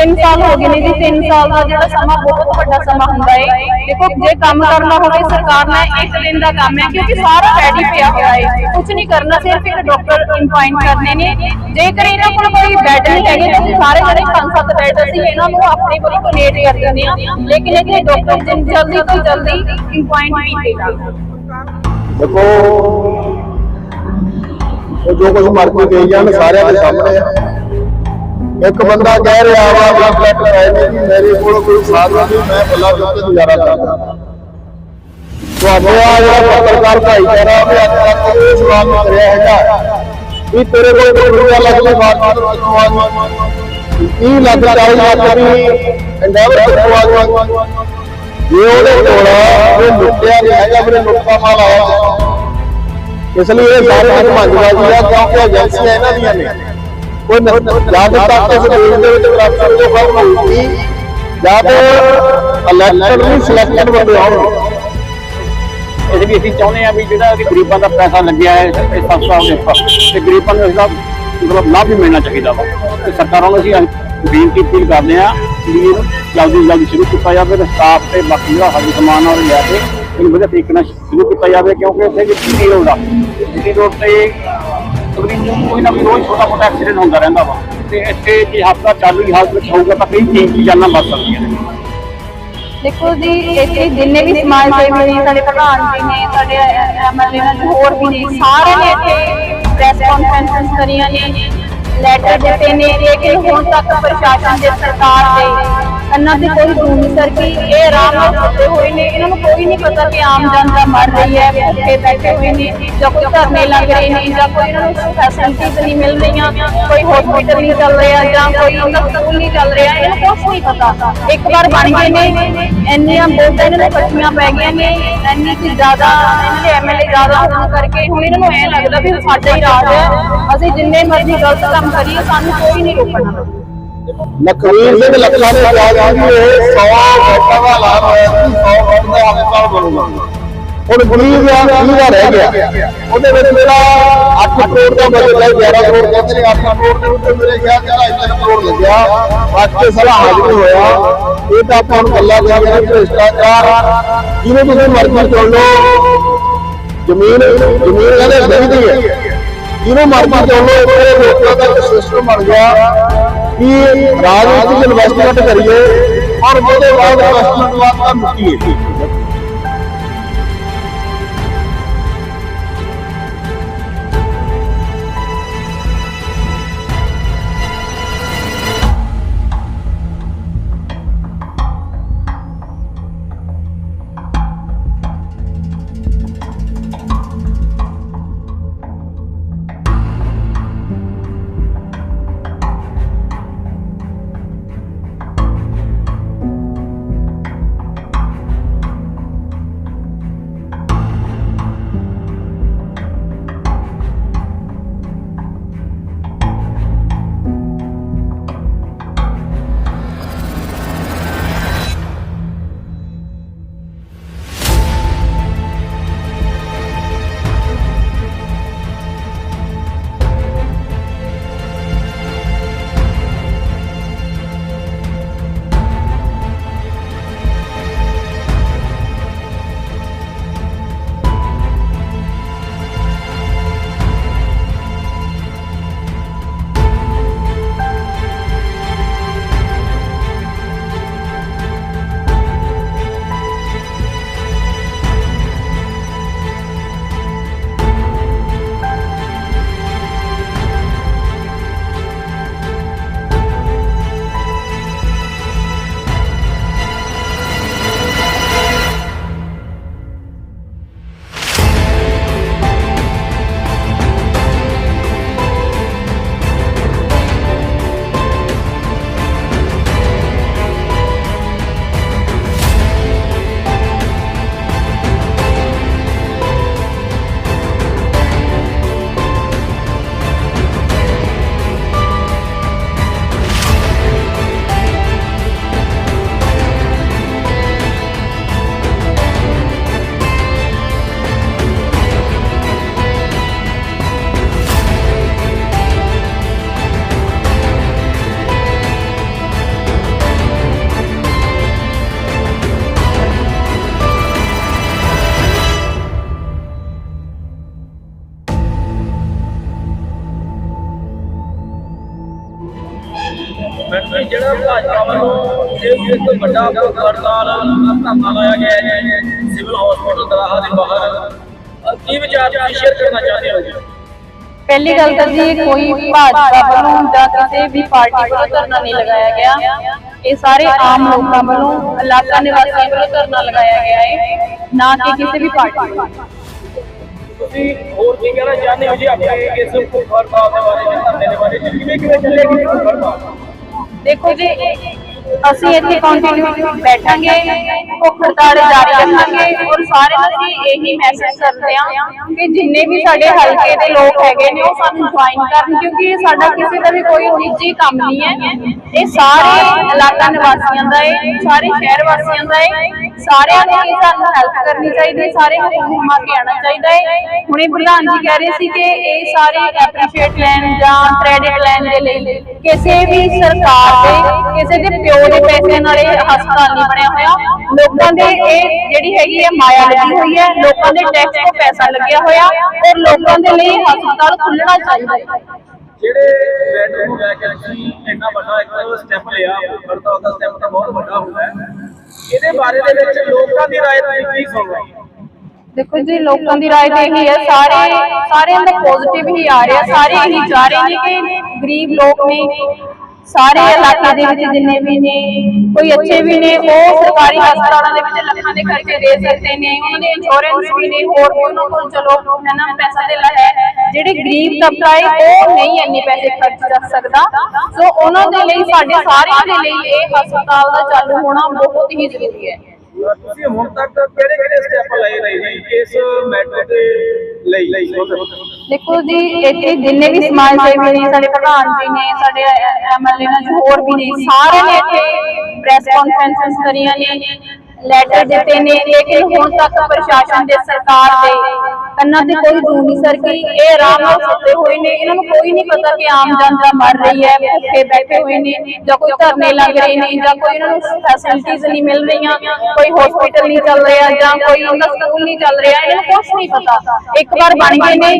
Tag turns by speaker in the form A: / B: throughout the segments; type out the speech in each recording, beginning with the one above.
A: 3 ਸਾਲ ਹੋ ਗਏ ਨੇ ਜੀ 3 ਸਾਲ ਦਾ ਜਿਹੜਾ ਸਮਾਂ ਬਹੁਤ ਵੱਡਾ ਸਮਾਂ ਹੁੰਦਾ ਹੈ ਦੇਖੋ, ਜੇ ਕੰਮ ਕਰਨਾ ਹੋਵੇ, ਸਰਕਾਰ ਨੇ ਇੱਕ ਦਿਨ ਦਾ ਕੰਮ ਹੈ, ਕਿਉਂਕਿ ਸਾਰਾ ਰੈਡੀ ਪਿਆ ਹੋਇਆ ਹੈ ਕੁਝ ਨਹੀਂ ਕਰਨਾ, ਸਿਰਫ ਇੱਕ ਡਾਕਟਰ ਅਪਾਇੰਟ ਕਰਨੇ ਨੇ। ਜੇਕਰ ਇਹਨਾਂ ਕੋਲ ਕੋਈ ਬੈੱਡ ਨਹੀਂ ਹੈਗੇ ਤਾਂ ਅਸੀਂ ਸਾਰੇ ਜਿਹੜੇ ਪੰਜ ਸੱਤ ਬੈੱਡ ਅਸੀਂ ਇਹਨਾਂ ਨੂੰ ਆਪਣੇ ਵੱਲੋਂ ਡੋਨੇਟ ਕਰ ਦਿੰਦੇ ਹਾਂ। ਲੇਕਿਨ ਇੱਥੇ ਡਾਕਟਰ ਜਲਦੀ ਤੋਂ ਜਲਦੀ ਅਪਾਇੰਟ ਕੀਤੇ ਜਾਣ
B: ਦੇਖੋ, ਉਹ ਜੋ ਕੁਝ ਮਰ ਕੇ ਗਈ ਜਾਣ, ਸਾਰਿਆਂ ਦੇ ਸਾਹਮਣੇ ਆ। ਇੱਕ ਬੰਦਾ ਕਹਿ ਰਿਹਾ ਵਾ ਵੀ ਫਲੈਟ ਹੈ ਨਹੀਂ ਜੀ, ਮੇਰੇ ਕੋਲ ਕੋਈ ਸਾਧਨ ਨਹੀਂ ਮੈਂ ਬੱਲਾ ਦੇ ਉੱਤੇ ਗੁਜ਼ਾਰਾ ਕਰਦਾ ਤੁਹਾਡੇ ਆ ਜਿਹੜਾ ਪੱਤਰਕਾਰ ਭਾਈਚਾਰਾ ਵੀ ਅੱਜ ਤੱਕ ਇਹ ਸਵਾਲ ਨਹੀਂ ਕਰਿਆ ਹੈਗਾ ਵੀ ਤੇਰੇ ਕੋਲ ਕੋਈ ਰੁਪਿਆ ਲੱਗਦਾ ਮਾਰਕੀਟ ਵਿੱਚੋਂ ਆ ਜਾਊ 30 ਲੱਖ 40 ਲੱਖ ਵੀ ਇੰਡੈਵਰ ਕਿੱਥੋਂ ਆ ਜਾਊ ਜੇ ਉਹਦੇ ਕੋਲ ਉਹ ਲੁੱਟਿਆ ਨਹੀਂ ਹੈਗਾ ਮੇਰੇ ਲੁੱਟਾ ਮਾਲ ਆਇਆ ਹੋਇਆ। ਇਸ ਲਈ ਇਹ ਸਾਰੇ ਅੱਜ ਮੰਗਵਾਜੀ ਆ ਕਿਉਂਕਿ ਏਜੰਸੀਆਂ ਇਹਨਾਂ ਦੀਆਂ ਨੇ ਕੋਈ ਨ- ਜਦ ਤੱਕ ਇਸ ਦੇਸ਼ ਦੇ ਵਿੱਚ ਕਰਪਸ਼ਨ ਤੋਂ ਖਤਮ ਹੋਊਗੀ ਜਦ ਇਲੈਕਟਡ ਨਹੀਂ ਸਿਲੈਕਟਡ ਬੰਦੇ ਆਉਣਗੇ
C: ਇਹ ਵੀ ਅਸੀਂ ਚਾਹੁੰਦੇ ਆ ਵੀ ਜਿਹੜਾ ਕਿ ਗਰੀਬਾਂ ਦਾ ਪੈਸਾ ਲੱਗਿਆ ਹੈ ਇਸ ਸੰਸਥਾ ਦੇ ਉੱਪਰ ਤੇ ਗਰੀਬਾਂ ਨੂੰ ਇਸਦਾ ਮਤਲਬ ਲਾਭ ਵੀ ਮਿਲਣਾ ਚਾਹੀਦਾ ਵਾ ਤੇ ਸਰਕਾਰਾਂ ਨੂੰ ਅਸੀਂ ਬੇਨਤੀ ਅਪੀਲ ਕਰਦੇ ਆ ਕਿ ਇਹਨੂੰ ਜਲਦੀ ਤੋਂ ਜਲਦੀ ਸ਼ੁਰੂ ਕੀਤਾ ਜਾਵੇ ਤੇ ਸਟਾਫ ਤੇ ਬਾਕੀ ਜਿਹੜਾ ਹੱਜ ਸਮਾਨ ਆ ਉਹ ਲਿਆ ਕੇ ਇਹਨੂੰ ਵਧੀਆ ਤਰੀਕੇ ਨਾਲ ਸ਼ੁਰੂ ਕੀਤਾ ਜਾਵੇ ਕਿਉਂਕਿ ਇੱਥੇ ਜੇ ਪੀਟੀ ਰੋਡ ਆ ਪੀਟੀ ਰੋਡ ਤੇ ਤਕਰੀਬਨ ਕੋਈ ਨਾ ਕੋਈ ਰੋਜ਼ ਛੋਟਾ ਮੋਟਾ ਐਕਸੀਡੈਂਟ ਹੁੰਦਾ ਰਹਿੰਦਾ ਵਾ। ਤੇ ਇੱਥੇ ਜੇ ਹਸਪਤਾਲ ਚਾਲੂ ਦੀ ਹਾਲਤ ਵਿੱਚ ਹੋਊਗਾ ਤਾਂ ਕਈ ਕੀਮਤੀ ਜਾਨਾਂ ਬਚ ਸਕਦੀਆਂ ਨੇ।
A: ਦੇਖੋ ਜੀ, ਇੱਥੇ ਜਿੰਨੇ ਵੀ ਸਮਾਜ ਸੇਵੀ ਨੇ, ਸਾਡੇ ਪ੍ਰਧਾਨ ਜੀ ਨੇ, ਸਾਡੇ ਐਮਐਲਏ ਨੇ, ਹੋਰ ਵੀ ਨੇ, ਸਾਰੇ ਨੇ ਇੱਥੇ ਪ੍ਰੈਸ ਕਾਨਫਰੰਸ ਕਰੀਆਂ ਨੇ। ਲੈਟਰ ਦਿੱਤੇ ਨੇ ਲੇਕਿਨ ਹੁਣ ਤੱਕ ਪ੍ਰਸ਼ਾਸਨ ਦੇ ਸਰਕਾਰ ਦੇ ਇਹਨਾਂ ਤੇ ਕੋਈ ਧੂਮ ਨਹੀਂ ਸਰਕੀ ਇਹ ਆਰਾਮ ਨਾਲ ਸੁੱਤੇ ਹੋਏ ਨੇ। ਇਹਨਾਂ ਨੂੰ ਕੋਈ ਨਹੀਂ ਪਤਾ ਕਿ ਆਮ ਜਨਤਾ ਮਰ ਰਹੀ ਹੈ, ਭੁੱਖੇ ਬੈਠੇ ਹੋਏ ਨੇ, ਜਾਂ ਕੋਈ ਧਰਨੇ ਲੱਗ ਰਹੇ ਨੇ, ਜਾਂ ਕੋਈ ਇਹਨਾਂ ਨੂੰ ਫੈਸਿਲਿਟੀਜ਼ ਨਹੀਂ ਮਿਲ ਰਹੀਆਂ, ਕੋਈ ਹਸਪੀਟਲ ਨਹੀਂ ਚੱਲ ਰਿਹਾ, ਜਾਂ ਕੋਈ ਉਹਨਾਂ ਸਕੂਲ ਨਹੀਂ ਚੱਲ ਰਿਹਾ, ਇਹਨਾਂ ਨੂੰ ਕੁਝ ਨਹੀਂ ਪਤਾ। ਇੱਕ ਵਾਰ ਬਣ ਗਏ ਨੇ, ਇੰਨੀਆਂ ਵੋਟਾਂ ਇਹਨਾਂ ਨੂੰ ਇਕੱਠੀਆਂ ਪੈ ਗਈਆਂ ਨੇ, ਇੰਨੀ ਕਿ ਜ਼ਿਆਦਾ ਇਹਨਾਂ ਦੇ ਐਮਐਲਏ ਜ਼ਿਆਦਾ ਹੋਣ ਕਰਕੇ ਹੁਣ ਇਹਨਾਂ ਨੂੰ ਐ ਲੱਗਦਾ ਵੀ ਸਾਡਾ ਹੀ ਰਾਜ ਹੈ। ਅਸੀਂ ਜਿੰਨੇ ਮਰਜ਼ੀ ਗਲਤ ਕੰਮ ਕਰੀਏ ਸਾਨੂੰ ਕੋਈ ਨਹੀਂ ਰੋਕਣਾ।
B: ਲਖਵੀਰ ਸਿੰਘ ਲੱਖਾਂ ਨੇ ਕਿਹਾ ਕਿ ਇਹ 100 ਵੋਟਾਂ ਦਾ ਐਲਾਨ ਹੋਇਆ ਸੀ 100 ਵੋਟ ਦਾ ਹਸਪਤਾਲ ਬਣੂਗਾ। ਹੁਣ ਗਰੀਬ ਦਾ ਕੀ ਰਹਿ ਗਿਆ। ਉਹਦੇ ਵਿੱਚ ਮੇਰਾ 8 ਕਰੋੜ ਦਾ ਬਜਟ ਹੈ 11 ਕਰੋੜ ਕਹਿੰਦੇ ਨੇ 8 ਕਰੋੜ ਦੇ ਉੱਤੇ ਮੇਰੇ ਖਿਆਲ ਚ 2.5 ਕਰੋੜ ਲੱਗਿਆ। ਬਾਕੀ ਸਾਰਾ ਹਾਜ਼ਰ ਹੋਇਆ। ਇਹ ਤਾਂ ਆਪਾਂ ਨੂੰ ਗੱਲਾਂ ਗਿਆ ਮੇਰਾ ਭ੍ਰਿਸ਼ਟਾਚਾਰ। ਜਿਹਨੂੰ ਤੁਸੀਂ ਮਰਜ਼ੀ ਚੁਣ ਲਓ। ਜ਼ਮੀਨ ਜ਼ਮੀਨ ਕਹਿੰਦੇ ਚਾਹੀਦੀ ਹੈ। ਜਿਹਨੂੰ ਮਰਜ਼ੀ ਚੁਣ ਲਓ ਇੱਥੇ ਲੋਕਾਂ ਦਾ ਇੱਕ ਸਿਸਟਮ ਬਣ ਗਿਆ ਕਿ ਰਾਜਨੀਤਿਕ ਇਨਵੈਸਟਮੈਂਟ ਕਰੀਏ, ਔਰ ਉਹਦੇ ਬਾਅਦ ਇਨਵੈਸਟਮੈਂਟ ਬਾਅਦ ਤਾਂ ਮੁੱਕੀਏ
D: ਲਾਇਆ ਗਿਆ ਹੈ ਜੀ ਸਿਵਲ ਹਸਪੀਟਲ ਦਰਾਹਾ ਦੇ ਬਾਹਰ। ਕੀ ਵਿਚਾਰ ਤੁਸੀਂ ਸ਼ੇਅਰ ਕਰਨਾ ਚਾਹੁੰਦੇ ਹੋ ਜੀ?
A: ਪਹਿਲੀ ਗੱਲ ਤਾਂ ਜੀ ਕੋਈ ਭਾਜਪਾ ਵੱਲੋਂ ਜਾਂ ਕਿਸੇ ਵੀ ਪਾਰਟੀ ਵੱਲੋਂ ਧਰਨਾ ਨਹੀਂ ਲਗਾਇਆ ਗਿਆ। ਇਹ ਸਾਰੇ ਆਮ ਲੋਕਾਂ ਵੱਲੋਂ ਇਲਾਕਾ ਨਿਵਾਸੀਆਂ ਵੱਲੋਂ ਧਰਨਾ ਲਗਾਇਆ ਗਿਆ ਹੈ ਨਾ ਕਿ ਕਿਸੇ ਵੀ ਪਾਰਟੀ ਵੱਲੋਂ।
D: ਤੁਸੀਂ ਹੋਰ ਕੀ ਕਹਿਣਾ ਚਾਹੁੰਦੇ ਹੋ ਜੀ ਆਪਣੇ ਇਸ ਹੜਤਾਲ ਦੇ ਬਾਰੇ ਜਾਂ ਧਰਨੇ ਦੇ ਬਾਰੇ? ਕਿਵੇਂ ਕਿਵੇਂ ਚੱਲੇਗੀ ਹੜਤਾਲ
A: ਦੇਖੋ ਜੀ ਅਸੀਂ ਇੱਥੇ ਕੰਟੀਨਿਊ ਬੈਠਾਂਗੇ ਭੁੱਖ ਹੜਤਾਲ ਜਾਰੀ ਰੱਖਾਂਗੇ ਔਰ ਸਾਰੇ ਅਸੀਂ ਇਹੀ ਮੈਸੇਜ ਕਰਦੇ ਹਾਂ ਕਿ ਜਿੰਨੇ ਵੀ ਸਾਡੇ ਹਲਕੇ ਦੇ ਲੋਕ ਹੈਗੇ ਨੇ, ਉਹ ਸਾਨੂੰ ਜੁਆਇਨ ਕਰਨ ਕਿਉਂਕਿ ਇਹ ਸਾਡਾ ਕਿਸੇ ਦਾ ਵੀ ਕੋਈ ਨਿੱਜੀ ਕੰਮ ਨਹੀਂ ਹੈ। ਇਹ ਸਾਰੇ ਇਲਾਕਾ ਨਿਵਾਸੀਆਂ ਦਾ ਹੈ, ਸਾਰੇ ਸ਼ਹਿਰ ਵਾਸੀਆਂ ਦਾ ਹੈ, ਸਾਰਿਆਂ ਨੇ ਹੀ ਸਾਨੂੰ ਹੈਲਪ ਕਰਨੀ ਚਾਹੀਦੀ ਹੈ ਸਾਰੇ ਨੂੰ ਕੇ ਆਉਣਾ ਚਾਹੀਦਾ ਹੈ। ਹੁਣੇ ਪ੍ਰਧਾਨ ਜੀ ਕਹਿ ਰਹੇ ਸੀ ਕਿ ਇਹ ਸਾਰੇ ਐਪਰੀਸ਼ੀਏਟ ਲੈਣ ਜਾਂ ਕ੍ਰੈਡਿਟ ਲੈਣ ਦੇ ਲਈ ਕਿਸੇ ਵੀ ਸਰਕਾਰ ਦੇ, ਕਿਸੇ ਦੇ ਪਿਓ ਦੇ ਪੈਸੇ ਨਾਲ ਇਹ ਹਸਪਤਾਲ ਨਹੀਂ ਬਣਿਆ ਹੋਇਆ। ਲੋਕਾਂ ਦੇ ਇਹ ਜਿਹੜੀ ਹੈਗੀ ਹੈ ਮਾਇਆ ਲੱਗੀ ਹੋਈ ਹੈ। ਲੋਕਾਂ ਦੇ ਟੈਕਸ ਤੋਂ ਪੈਸਾ ਲੱਗਿਆ ਹੋਇਆ ਔਰ ਲੋਕਾਂ ਦੇ ਲਈ ਹਸਪਤਾਲ ਖੁੱਲਣਾ ਚਾਹੀਦਾ ਹੈ। ਦੇਖੋ ਜੀ ਲੋਕਾਂ ਦੀ ਰਾਏ ਤੇ ਇਹੀ ਹੈ ਸਾਰੇ ਸਾਰਿਆਂ ਦਾ ਪੋਜ਼ਿਟਿਵ ਹੀ ਆ ਰਿਹਾ ਸਾਰੇ ਇਹੀ ਚਾਹ ਰਹੇ ਨੇ ਕਿ ਗਰੀਬ ਲੋਕ ਨੇ ਸਾਰੇ ਇਲਾਕੇ ਦੇ ਵਿੱਚ ਜਿੰਨੇ ਵੀ ਨੇ ਕੋਈ ਅੱਛੇ ਵੀ ਨੇ ਉਹ ਸਰਕਾਰੀ ਹਸਪਤਾਲਾਂ ਦੇ ਵਿੱਚ ਲੱਖਾਂ ਦੇ ਖਰਚੇ ਦੇ ਸਕਦੇ ਨੇ ਉਹਨਾਂ ਦੇ ਇੰਸ਼ੋਰੈਂਸ ਵੀ ਨੇ ਹੋਰ ਵੀ ਉਹਨਾਂ ਕੋਲ ਚਲੋ ਨਾ ਪੈਸਾ ਦੇ ਹੈ। ਜਿਹੜੇ ਗਰੀਬ ਤਬਕਾ ਹੈ ਉਹ ਨਹੀਂ ਇੰਨੇ ਪੈਸੇ ਖਰਚ ਕਰ ਸਕਦਾ। ਸੋ ਉਹਨਾਂ ਦੇ ਲਈ ਸਾਡੇ ਸਾਰਿਆਂ ਦੇ ਲਈ ਇਹ ਹਸਪਤਾਲ ਦਾ ਚਾਲੂ ਹੋਣਾ ਬਹੁਤ ਹੀ ਜ਼ਰੂਰੀ ਹੈ।
D: ਤੁਸੀਂ ਹੁਣ ਤੱਕ ਕਿਹੜੇ ਕਿਹੜੇ ਸਟੈਪ ਲਏ ਨੇ ਜੀ ਇਸ ਮੈਟਰ ਦੇ ਲਈ?
A: ਦੇਖੋ ਜੀ ਇੱਥੇ ਜਿੰਨੇ ਵੀ ਸਮਾਜ ਸੇਵੀ ਨੇ, ਸਾਡੇ ਪ੍ਰਧਾਨ ਜੀ ਨੇ, ਸਾਡੇ ਐਮਐਲਏ ਨੇ, ਹੋਰ ਵੀ ਨੇ ਸਾਰਿਆਂ ਨੇ ਇੱਥੇ ਪ੍ਰੈਸ ਕਾਨਫਰੰਸਾਂ ਕਰੀਆਂ ਨੇ। ਲੈਟਰ ਦਿੱਤੇ ਨੇ, ਲੇਕਿਨ ਹੁਣ ਤੱਕ ਪ੍ਰਸ਼ਾਸਨ ਦੇ ਸਰਕਾਰ ਦੇ ਕੰਨਾਂ ਤੇ ਕੋਈ ਜੂ ਨਹੀਂ ਸਰਕੀ ਇਹ ਆਰਾਮ ਨਾਲ ਸੁੱਤੇ ਹੋਏ ਨੇ। ਇਹਨਾਂ ਨੂੰ ਕੋਈ ਨਹੀਂ ਪਤਾ ਕਿ ਆਮ ਜਨਤਾ ਮਰ ਰਹੀ ਹੈ, ਭੁੱਖੇ ਬੈਠੇ ਹੋਏ ਨੇ ਜਾਂ ਕੋਈ ਧਰਨੇ ਲੱਗ ਰਹੇ ਨੇ ਜਾਂ ਕੋਈ ਇਹਨਾਂ ਨੂੰ ਫੈਸਿਲਿਟੀਜ਼ ਨਹੀਂ ਮਿਲ ਰਹੀਆਂ, ਕੋਈ ਹਸਪੀਟਲ ਨਹੀਂ ਚੱਲ ਰਿਹਾ ਜਾਂ ਕੋਈ ਉਹਦਾ ਸਕੂਲ ਨਹੀਂ ਚੱਲ ਰਿਹਾ, ਇਹਨਾਂ ਨੂੰ ਕੁਝ ਨਹੀਂ ਪਤਾ। ਇੱਕ ਵਾਰ ਬਣ ਗਏ ਨੇ,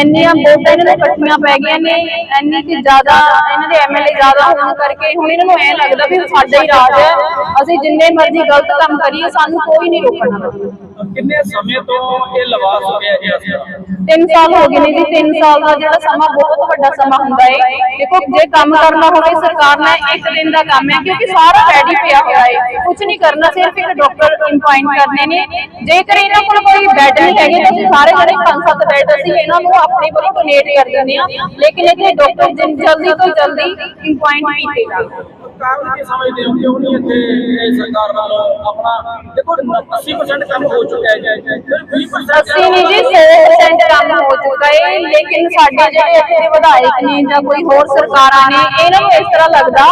A: ਇੰਨੀਆਂ ਵੋਟਾਂ ਇਹਨਾਂ ਨੂੰ ਇਕੱਠੀਆਂ ਪੈ ਗਈਆਂ ਨੇ, ਇੰਨੀ ਕਿ ਜ਼ਿਆਦਾ ਇਹਨਾਂ ਦੇ ਐਮਐਲਏ ਜ਼ਿਆਦਾ ਹੋਣ ਕਰਕੇ ਹੁਣ ਇਹਨਾਂ ਨੂੰ ਐ ਲੱਗਦਾ ਵੀ ਸਾਡਾ ਹੀ ਰਾਜ ਹੈ। ਅਸੀਂ ਜਿੰਨੇ ਮਰਜ਼ੀ ਗਲਤ ਕੰਮ ਕਰੀਏ ਸਾਨੂੰ ਕੋਈ ਨਹੀਂ ਰੋਕਣਾ।
D: ਕਿੰਨੇ ਸਮੇਂ ਤੋਂ ਇਹ ਲਵਾਸ ਹੋ ਗਿਆ ਜੀ ਅਸੀਂ
A: ਤਿੰਨ ਸਾਲ ਹੋ ਗਏ ਨੇ ਜੀ ਤਿੰਨ ਸਾਲ ਦਾ ਜਿਹੜਾ ਸਮਾਂ ਬਹੁਤ ਵੱਡਾ ਸਮਾਂ ਹੁੰਦਾ ਹੈ ਦੇਖੋ ਜੇ ਕੰਮ ਕਰਨਾ ਹੋਵੇ ਸਰਕਾਰ ਨੇ ਇੱਕ ਦਿਨ ਦਾ ਕੰਮ ਹੈ ਕਿਉਂਕਿ ਸਾਰਾ ਰੈਡੀ ਪਿਆ ਹੋਇਆ ਹੈ ਕੁਝ ਨਹੀਂ ਕਰਨਾ ਸਿਰਫ ਇੱਕ ਡਾਕਟਰ ਅਪਾਇੰਟ ਕਰਨੇ ਨੇ। ਜੇਕਰ ਇਹਨਾਂ ਕੋਲ ਕੋਈ ਬੈੱਡ ਨਹੀਂ ਹੈਗੇ ਤਾਂ ਸਾਰੇ ਜਿਹੜੇ ਪੰਜ ਸੱਤ ਬੈੱਡ ਅਸੀਂ ਇਹਨਾਂ ਨੂੰ ਆਪਣੇ ਵੱਲੋਂ ਡੋਨੇਟ ਕਰ ਦਿੰਦੇ ਆ ਲੇਕਿਨ ਇੱਥੇ ਡਾਕਟਰ ਜਲਦੀ ਤੋਂ ਜਲਦੀ ਅਪਾਇੰਟ ਕੀਤੇ ਜਾਣ।
D: ਕਾਰਨ ਕੀ ਸਮਝਦੇ ਹੋ? ਕਿਉਂ ਨਹੀਂ ਇੱਥੇ ਸਰਕਾਰ ਵੱਲੋਂ ਆਪਣਾ ਦੇਖੋ 80% ਕੰਮ ਹੋ ਚੁੱਕਾ ਹੈ ਫਿਰ 20%
A: ਅਸੀਂ ਨਹੀਂ ਜੀ 100% ਕੰਮ ਹੋ ਚੁੱਕਾ ਹੈ ਲੇਕਿਨ ਸਾਡੇ ਜਿਹੜੇ ਇੱਥੇ ਵਿਧਾਇਕ ਨੇ ਜਾਂ ਕੋਈ ਹੋਰ ਸਰਕਾਰਾਂ ਨੇ, ਇਹਨਾਂ ਨੂੰ ਇਸ ਤਰ੍ਹਾਂ ਲੱਗਦਾ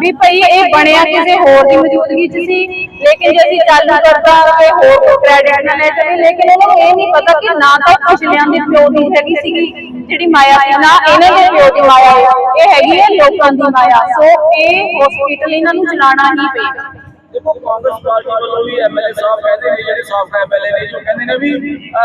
A: ਵੀ ਭਈ ਇਹ ਬਣਿਆ ਕਿਸੇ ਹੋਰ ਦੀ ਮੌਜੂਦਗੀ 'ਚ ਸੀ, ਲੇਕਿਨ ਜੇ ਅਸੀਂ ਚਾਲੂ ਕਰਦਾ ਤੇ ਹੋਰ ਕੋਈ ਕ੍ਰੈਡਿਟ ਨਾ ਲੈ ਸਕੇ ਲੇਕਿਨ ਇਹਨਾਂ ਨੂੰ ਇਹ ਨਹੀਂ ਪਤਾ ਕਿ ਨਾ ਤਾਂ ਪਿਛਲਿਆਂ ਦੇ ਪਿਓ ਦੀ ਹੈਗੀ ਸੀਗੀ। ਜਿਹੜੀ ਮਾਇਆ ਸੀ ਨਾ ਇਹਨਾਂ ਦੇ ਪਿਓ ਦੀ ਮਾਇਆ ਹੈ ਇਹ ਹੈਗੀ ਹੈ ਲੋਕਾਂ ਦੀ ਮਾਇਆ। ਸੋ ਇਹ ਹਸਪੀਟਲ ਇਹਨਾਂ ਨੂੰ ਚਲਾਉਣਾ ਹੀ ਪਏਗਾ।
D: ਦੇਖੋ ਕਾਂਗਰਸ ਪਾਰਟੀ ਵੱਲੋਂ ਵੀ ਐਮਐਲਏ ਸਾਹਿਬ ਕਹਿੰਦੇ ਨੇ ਜਿਹੜੇ ਸਾਬਕਾ ਐਮਐਲਏ ਨੇ ਜੋ ਕਹਿੰਦੇ ਨੇ ਵੀ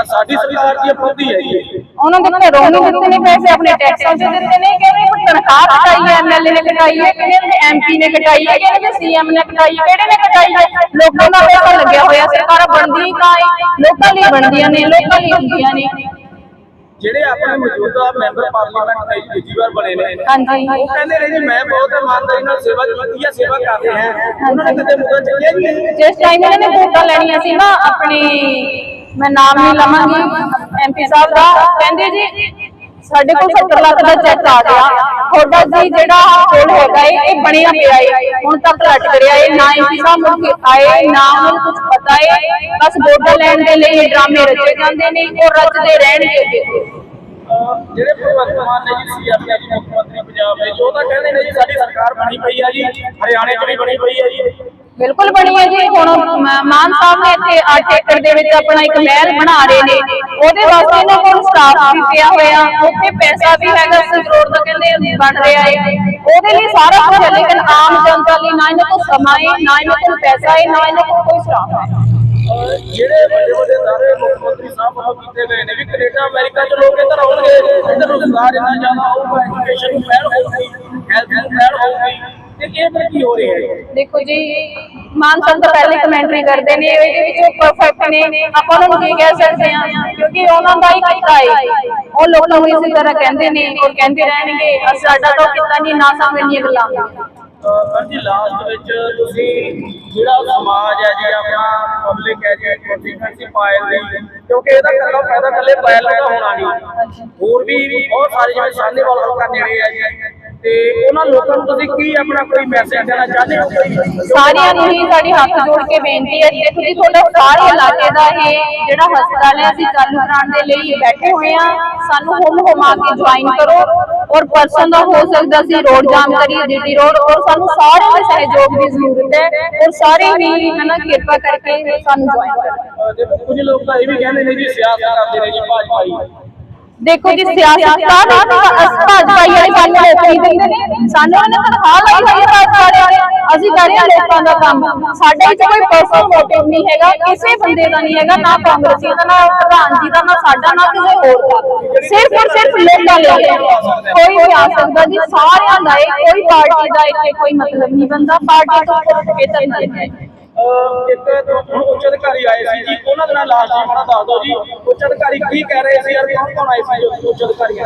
D: ਸਾਡੀ ਸਰਕਾਰ ਦੀ ਆਪੱਤੀ ਹੈ। ਜੀ
A: ਉਹਨਾਂ ਦੇ ਘਰੋਂ ਨਹੀਂ ਦਿੱਤੇ ਨੇ ਪੈਸੇ ਆਪਣੇ ਟੈਕਸਾਂ ਦੇ ਦਿੱਤੇ ਨੇ ਕਹਿੰਦੇ ਕੋਈ ਤਨਖਾਹ ਕਟਾਈ ਹੈ ਐਮਐਲਏ ਨੇ ਕਟਾਈ ਹੈ ਕਹਿੰਦੇ ਐਮਪੀ ਨੇ ਕਟਾਈ ਹੈ ਕਹਿੰਦੇ ਸੀਐਮ ਨੇ ਕਟਾਈ ਹੈ ਕਿਹੜੇ ਨੇ ਕਟਾਈ ਹੈ। ਲੋਕਾਂ ਦਾ ਪੈਸਾ ਲੱਗਿਆ ਹੋਇਆ ਸਰਕਾਰਾਂ ਬਣਦੀਆਂ ਹੀ ਤਾਂ ਲੋਕਾਂ ਲਈ ਬਣਦੀਆਂ ਨੇ ਲੋਕਾਂ ਲਈ ਹੁੰਦੀਆਂ ਨੇ।
D: ਜਿਹੜੇ ਆਪਣੇ ਮੌਜੂਦਾ ਮੈਂਬਰ ਪਾਰਲੀਮੈਂਟ ਦੇ ਦੂਜੀ ਵਾਰ ਬਣੇ ਨੇ।
A: ਹਾਂਜੀ।
D: ਉਹ ਕਹਿੰਦੇ ਨੇ ਜੀ ਮੈਂ ਬਹੁਤ ਇਮਾਨਦਾਰੀ ਨਾਲ ਸੇਵਾ ਕੀਤੀ ਹੈ ਸੇਵਾ ਕਰ ਰਹੇ ਹਾਂ। ਉਹਨਾਂ ਨੇ ਕਦੇ ਮੁੱਦਾ ਚੱਕਿਆ ਹੀ ਨਹੀਂ।
A: ਜਿਸ ਟਾਈਮ ਇਹਨਾਂ ਨੇ ਵੋਟਾਂ ਲੈਣੀਆਂ ਸੀ ਨਾ ਆਪਣੀ ਮੈਂ ਨਾਮ ਨਹੀਂ ਲਵਾਂਗੀ ਐਮਪੀ ਸਾਹਿਬ ਦਾ। ਕਹਿੰਦੇ ਜੀ ਸਾਡੇ ਕੋਲ 70 ਲੱਖ ਦਾ ਚੈੱਕ ਆ ਗਿਆ ਤੁਹਾਡਾ ਜੀ ਜਿਹੜਾ ਕੋਲ ਹੈਗਾ ਏ, ਇਹ ਬਣਿਆ ਪਿਆ ਏ। ਹੁਣ ਤੱਕ ਲਟਕ ਰਿਹਾ ਏ, ਨਾ ਐਮਪੀ ਸਾਹਿਬ ਮੁੜ ਕੇ ਆਏ, ਨਾ ਉਹਨਾਂ ਨੂੰ ਕੁਝ ਪਤਾ ਏ। ਬਸ ਵੋਟਾਂ ਲੈਣ ਦੇ ਲਈ ਇਹ ਡਰਾਮੇ ਰਚੇ ਜਾਂਦੇ ਨੇ, ਉਹ ਰਚਦੇ ਰਹਿਣਗੇ ਅੱਗੇ।
D: ਅਹ ਜਿਹੜੇ ਭਗਵੰਤ ਮਾਨ ਨੇ ਜੀ ਸੀਐਮ ਨੇ ਜੀ ਮੁੱਖ ਮੰਤਰੀ ਪੰਜਾਬ ਦੇ ਜੋ ਤਾਂ ਕਹਿੰਦੇ ਨੇ ਜੀ, ਸਾਡੀ ਸਰਕਾਰ ਬਣੀ ਪਈ ਆ ਜੀ, ਹਰਿਆਣੇ 'ਚ ਵੀ ਬਣੀ ਪਈ ਆ ਜੀ।
A: ਬਿਲਕੁਲ ਬਣੀ ਹੈ ਜੀ। ਹੁਣ ਮਾਨ ਸਾਹਿਬ ਨੇ ਇੱਥੇ 8 ਏਕੜ ਦੇ ਵਿੱਚ ਆਪਣਾ ਇੱਕ ਮਹਿਲ ਬਣਾ ਰਹੇ ਨੇ। ਉਹਦੇ ਵਾਸਤੇ ਇਹਨਾਂ ਕੋਲ ਸਟਾਫ ਵੀ ਪਿਆ ਹੋਇਆ। ਉੱਥੇ ਪੈਸਾ ਵੀ ਹੈਗਾ ਸਰੋਰ ਦਾ ਕਹਿੰਦੇ ਬਣ ਰਿਹਾ ਹੈ ਉਹਦੇ ਲਈ ਸਾਰਾ ਕੁਝ ਹੈ, ਲੇਕਿਨ ਆਮ ਜਨਤਾ ਲਈ ਨਾ ਇਹਨਾਂ ਕੋਲ ਸਮਾਂ ਹੈ ਨਾ ਇਹਨਾਂ ਕੋਲ ਪੈਸਾ ਹੈ ਨਾ ਇਹਨਾਂ ਕੋਲ ਕੋਈ ਸਟਾਫ ਹੈ
D: ਜਿਹੜੇ ਵੱਡੇ ਵੱਡੇ ਦਾਅਵੇ ਮੁੱਖ ਮੰਤਰੀ ਸਾਹਿਬ ਵੱਲੋਂ ਕੀਤੇ ਗਏ ਨੇ ਵੀ ਕੈਨੇਡਾ, ਅਮਰੀਕਾ 'ਚ ਲੋਕ ਇੱਧਰ ਆਉਣਗੇ। ਇੱਧਰ ਰੁਜ਼ਗਾਰ ਇੰਨਾ ਜ਼ਿਆਦਾ ਹੋਊਗਾ, ਐਜੂਕੇਸ਼ਨ ਨੂੰ ਪਹਿਲ ਹੋਊਗੀ ਹੈਲਥ ਨੂੰ ਪਹਿਲ ਹੋਊਗੀ। ਇਹ ਫਿਰ ਕੀ ਹੋ ਰਿਹਾ ਹੈ?
A: ਦੇਖੋ ਜੀ ਮਾਨ ਸਾਹਿਬ ਤਾਂ ਪਹਿਲੇ ਕਮੈਂਟਰੀ ਕਰਦੇ ਨੇ ਇਹਦੇ ਵਿੱਚ ਉਹ ਪਰਫੈਕਟ ਨੇ। ਆਪਾਂ ਉਹਨਾਂ ਨੂੰ ਕੀ ਕਹਿ ਸਕਦੇ ਹਾਂ? ਕਿਉਂਕਿ ਉਹਨਾਂ ਦਾ ਹੀ ਕੀਤਾ ਹੈ। ਉਹ ਲੋਕਾਂ ਨੂੰ ਇਸੇ ਤਰ੍ਹਾਂ ਕਹਿੰਦੇ ਨੇ ਔਰ ਕਹਿੰਦੇ ਰਹਿਣਗੇ ਸਾਡਾ ਤਾਂ ਕੀਤਾ ਨਹੀਂ ਨਾ ਸਾਨੂੰ ਇੰਨੀਆਂ ਗੱਲਾਂ।
D: ਪਰ ਜੀ ਲਾਸਟ ਵਿੱਚ ਤੁਸੀਂ ਜਿਹੜਾ ਸਮਾਜ ਹੈ ਜੀ ਆਪਣਾ ਪਬਲਿਕ ਹੈ ਜੀ ਕੰਸਟੀਟੂਐਂਸੀ ਪਾਇਲ ਦੀ ਕਿਉਂਕਿ ਇਹਦਾ ਕੱਲਾ ਫਾਇਦਾ ਕੱਲੇ ਪਾਇਲ ਤਾਂ ਹੋਣਾ ਨਹੀਂ। ਹੋਰ ਵੀ ਬਹੁਤ ਸਾਰੇ ਜਿਵੇਂ ਸਾਹਨੇਵਾਲ ਹਲਕਾ ਨੇੜੇ ਹੈ ਜੀ ਤੇ ਉਹਨਾਂ ਲੋਕਾਂ ਨੂੰ ਤੁਸੀਂ ਕੀ ਆਪਣਾ ਕੋਈ ਮੈਸੇਜ ਦੇਣਾ ਚਾਹੁੰਦੇ ਹੋ?
A: ਸਾਰਿਆਂ ਨੂੰ ਹੀ ਸਾਡੀ ਹੱਥ ਜੋੜ ਕੇ ਬੇਨਤੀ ਹੈ ਦੇਖੋ ਜੀ ਤੁਹਾਡਾ ਸਾਰੇ ਇਲਾਕੇ ਦਾ ਇਹ ਜਿਹੜਾ ਹਸਪਤਾਲ ਹੈ ਅਸੀਂ ਚਾਲੂ ਕਰਾਉਣ ਦੇ ਲਈ ਬੈਠੇ ਹੋਏ ਆ ਸਾਨੂੰ ਹੁਮ ਹੁਮਾ ਕੇ ਜੁਆਇਨ ਕਰੋ ਔਰ ਪਰਸਨ ਦਾ ਹੋ ਸਕਦਾ ਸੀ ਰੋਡ ਜਾਮ ਕਰੀਏ ਜੀਟੀ ਰੋਡ ਔਰ ਸਾਨੂੰ ਸਾਰਿਆਂ ਦੇ ਸਹਿਯੋਗ ਦੀ ਜ਼ਰੂਰਤ ਹੈ ਔਰ ਸਾਰੇ ਵੀ ਹਨਾ ਕਿਰਪਾ ਕਰਕੇ ਸਾਨੂੰ ਜੁਆਇਨ ਕਰੋ।
D: ਦੇਖੋ ਕੁਝ ਲੋਕ ਤਾਂ ਇਹ ਵੀ ਕਹਿੰਦੇ ਨੇ ਜੀ ਸਿਆਸਤ ਕਰਦੇ ਨੇ ਜੀ ਭਾਜਪਾ ਹੀ
A: ਦੇਖੋ ਜੀ ਸਿਆਸਤ ਕਾਹਦੀ ਭਾਜਪਾ ਵਾਲੇ ਸਾਨੂੰ ਨਹੀਂ ਦਿੰਦੇ ਨੇ। ਸਾਨੂੰ ਉਹਨਾਂ ਨੇ ਤਨਖਾਹ ਲਾਈ ਹੋਈ ਹੈ ਭਾਜਪਾ ਵਾਲਿਆਂ ਨੇ ਅਸੀਂ ਕਰ ਰਹੇ ਲੋਕਾਂ ਦਾ ਕੰਮ। ਸਾਡੇ ਵਿੱਚ ਕੋਈ ਪਰਸਨਲ ਮੋਟਿਵ ਨਹੀਂ ਹੈਗਾ ਕਿਸੇ ਬੰਦੇ ਦਾ ਨਹੀਂ ਹੈਗਾ ਨਾ ਕਾਂਗਰਸੀ ਦਾ ਨਾ ਪ੍ਰਧਾਨ ਜੀ ਦਾ ਨਾ ਸਾਡਾ ਨਾ ਕਿਸੇ ਹੋਰ ਦਾ। ਸਿਰਫ ਔਰ ਸਿਰਫ ਲੋਕਾਂ ਲਈ ਕੋਈ ਵੀ ਆ ਸਕਦਾ ਜੀ ਸਾਰਿਆਂ ਦਾ ਕੋਈ ਪਾਰਟੀ ਦਾ ਇੱਥੇ ਕੋਈ ਮਤਲਬ ਨਹੀਂ ਬੰਦਾ ਪਾਰਟੀ ਤੋਂ ਇਹ ਤਾਂ ਨਹੀਂ ਹੈ।
D: ਅਹ ਇੱਕ ਉੱਚ ਅਧਿਕਾਰੀ ਆਏ ਸੀ ਜੀ। ਉਹਨਾਂ ਦੇ ਨਾਲ ਲਾਸਟ ਜੀ, ਮਾੜਾ ਦੱਸ ਦਿਓ ਜੀ। ਉੱਚ ਅਧਿਕਾਰੀ ਕੀ ਕਹਿ ਰਹੇ ਸੀ ਯਾਰ? ਕੌਣ ਕੌਣ ਆਏ ਸੀ ਜੀ ਉੱਚ ਅਧਿਕਾਰੀ?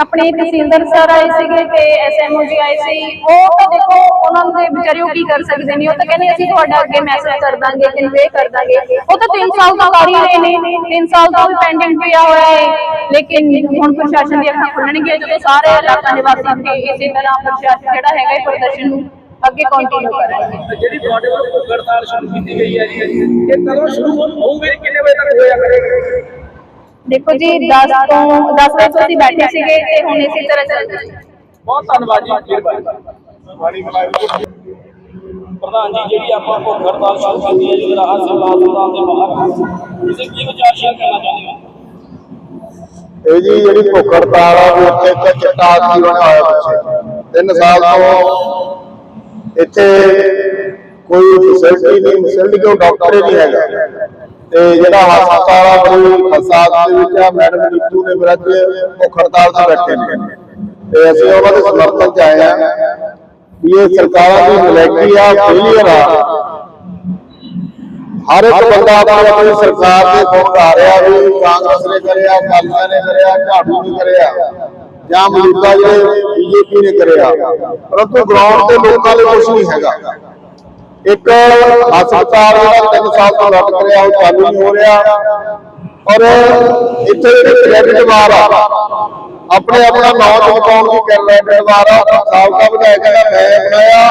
A: ਆਪਣੇ ਤਹਿਸੀਲਦਾਰ ਸਰ ਆਏ ਸੀਗੇ ਤੇ ਐਸਐਮਓ ਜੀ ਆਏ ਸੀ। ਉਹ ਤਾਂ ਦੇਖੋ, ਉਹਨਾਂ ਦੇ ਵਿਚਾਰੇ ਉਹ ਕੀ ਕਰ ਸਕਦੇ ਨੇ? ਉਹ ਤਾਂ ਕਹਿੰਦੇ ਅਸੀਂ ਤੁਹਾਡਾ ਅੱਗੇ ਮੈਸੇਜ ਕਰ ਦਾਂਗੇ ਕਨਵੇ ਕਰ ਦਾਂਗੇ। ਉਹ ਤਾਂ 3 ਸਾਲ ਤੋਂ ਕਰ ਹੀ ਰਹੇ ਨੇ। 3 ਸਾਲ ਤੋਂ ਪੈਂਡਿੰਗ ਪਿਆ ਹੋਇਆ ਹੈ। ਲੇਕਿਨ ਹੁਣ ਪ੍ਰਸ਼ਾਸਨ ਦੀ ਅੱਖਾਂ ਖੁੱਲਣਗੀਆਂ। ਜਦੋਂ ਸਾਰੇ ਇਲਾਕਾ ਨਿਵਾਸੀ ਇਸੇ ਤਰ੍ਹਾਂ ਪ੍ਰਸ਼ਾਸਨ ਜਿਹੜਾ ਹੈਗਾ ਇਹ ਪ੍ਰਦਰਸ਼ਨ ਨੂੰ ਅੱਗੇ ਕੰਟੀਨਿਊ ਕਰਨਗੇ
D: ਤੇ ਜਿਹੜੀ ਤੁਹਾਡੇ ਵੱਲੋਂ ਭੁੱਖ ਹੜਤਾਲ ਸ਼ੁਰੂ ਕੀਤੀ ਗਈ ਹੈ ਜੀ ਇਹ ਕਦੋਂ ਸ਼ੁਰੂ ਹੋਊਗੀ? ਕਿੰਨੇ ਵਜੇ ਤੱਕ ਹੋਇਆ ਕਰੇਗੀ
A: ਦੇਖੋ ਜੀ 10 ਤੋਂ 10 ਵਜੇ ਤੋਂ ਅਸੀਂ ਬੈਠੇ ਸੀਗੇ ਤੇ ਹੁਣ ਇਸੇ ਤਰ੍ਹਾਂ ਚੱਲ ਰਿਹਾ ਹੈ।
D: ਬਹੁਤ ਧੰਨਵਾਦ ਜੀ ਮਿਹਰਬਾਨੀ। ਪ੍ਰਧਾਨ ਜੀ ਜਿਹੜੀ ਆਪਾਂ ਭੁੱਖ ਹੜਤਾਲ ਸ਼ੁਰੂ ਕੀਤੀ ਹੈ ਜੀ ਰਾਹਤ ਸਭਾ ਹਸਪਤਾਲ ਦੇ ਬਾਹਰ ਤੁਸੀਂ ਕੀ ਵਿਚਾਰ ਸ਼ੇਅਰ ਕਰਨਾ ਚਾਹੁੰਦੇ ਹੋ?
B: ਇਹ ਜੀ ਜਿਹੜੀ ਭੁੱਖ ਹੜਤਾਲ ਆ ਉਹ ਉੱਥੇ ਇੱਕ ਚਿੱਟਾ ਆਦਮੀ ਬਣਿਆ ਹੋਇਆ ਪਿੱਛੇ। ਤਿੰਨ ਸਾਲ ਤੋਂ ਇੱਥੇ ਕੋਈ ਫੈਸਿਲਿਟੀ ਨਹੀਂ ਫੈਸਿਲਿਟੀ ਕੋਈ ਡਾਕਟਰ ਹੀ ਨਹੀਂ ਹੈਗਾ। ਤੇ ਜਿਹੜਾ ਹਸਪਤਾਲ ਆ ਬੜੀ ਖਸਾਤ ਦੇ ਵਿੱਚ ਆ, ਮੈਡਮ ਨੀਤੂ ਨੇ ਵਿਰੱਧ ਭੁੱਖ ਹੜਤਾਲ ਤੇ ਬੈਠੇ ਨੇ। ਤੇ ਅਸੀਂ ਉਹਨਾਂ ਦੇ ਸਮਰਥਨ ਚ ਆਏ ਆ ਵੀ ਇਹ ਸਰਕਾਰਾਂ ਦੀ ਨਲਾਇਕੀ ਆ ਫੇਲੀਅਰ ਆ। ਹਰ ਇੱਕ ਬੰਦਾ ਆਪਣੀ ਆਪਣੀ ਸਰਕਾਰ ਦੇ ਗੁਣ ਗਾ ਰਿਹਾ ਵੀ ਕਾਂਗਰਸ ਨੇ ਕਰਿਆ ਅਕਾਲੀਆਂ ਨੇ ਕਰਿਆ, ਝਾੜੂ ਨੇ ਕਰਿਆ। ਜਾਂ ਮੌਜੂਦਾ ਜਿਹੜੇ ਬੀਜੇਪੀ ਨੇ ਕਰਿਆ। ਪਰੰਤੂ ਗਰਾਊਂਡ ਤੇ ਲੋਕਾਂ ਲਈ ਕੁਝ ਨਹੀਂ ਹੈਗਾ। ਇੱਕ ਹਸਪਤਾਲ ਜਿਹੜਾ 3 ਸਾਲ ਤੋਂ ਰੱਦ ਕਰਿਆ, ਉਹ ਚਾਲੂ ਨਹੀਂ ਹੋ ਰਿਹਾ। ਔਰ ਇੱਥੇ ਜਿਹੜੇ ਕ੍ਰੈਡਿਟ ਆ, ਆਪਣੇ ਆਪਣਾ ਨਾਮ ਚਮਕਾਉਣ ਦੀ ਕ੍ਰੈਡਿਟ ਵਾਰ ਆ, ਸਾਬਕਾ ਵਿਧਾਇਕ ਕਹਿੰਦਾ ਮੈਂ ਬਣਾਇਆ,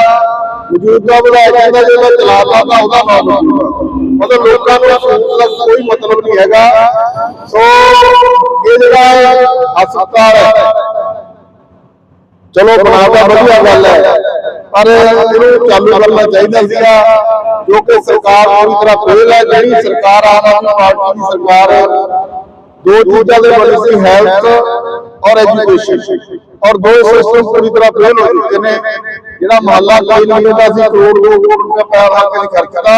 B: ਮੌਜੂਦਾ ਵਿਧਾਇਕ ਕਹਿੰਦਾ ਜੇ ਮੈਂ ਚਲਾਤਾ ਤਾਂ ਉਹਦਾ ਨਾਮ ਲੱਗੂਗਾ ਮਤਲਬ ਲੋਕਾਂ ਨੂੰ ਸਹੂਲਤ ਦਾ ਕੋਈ ਮਤਲਬ ਨਹੀਂ ਹੈਗਾ। ਸੋ ਇਹ ਜਿਹੜਾ ਹਸਪਤਾਲ ਹੈ। ਚਲੋ ਬਣਾਵਾ ਵਧੀਆ ਗੱਲ ਹੈ। ਪਰ ਇਹਨੂੰ ਚਾਲੂ ਕਰਨਾ ਚਾਹੀਦਾ ਸੀਗਾ ਜੋ ਕਿ ਸਰਕਾਰ ਪੂਰੀ ਤਰ੍ਹਾਂ ਫੇਲ ਹੈ ਜਿਹੜੀ ਸਰਕਾਰ ਆਮ ਆਦਮੀ ਪਾਰਟੀ ਦੀ ਸਰਕਾਰ ਹੈ ਦੋ ਚੀਜ਼ਾਂ ਦੇ ਬਣੇ ਸੀ ਹੈਲਥ ਔਰ ਐਜੂਕੇਸ਼ਨ ਔਰ ਦੋ ਸਿਸਟਮ ਪੂਰੀ ਤਰ੍ਹਾਂ ਫੇਲ ਹੋ ਚੁੱਕੇ ਨੇ। ਜਿਹੜਾ ਮਹੱਲਾ ਕੋਈ ਨਹੀਂ ਹੁੰਦਾ ਸੀ ਕਰੋੜ ਦੋ ਕਰੋੜ ਰੁਪਏ ਪੈਰ ਲਾ ਕੇ ਖਰਚਦਾ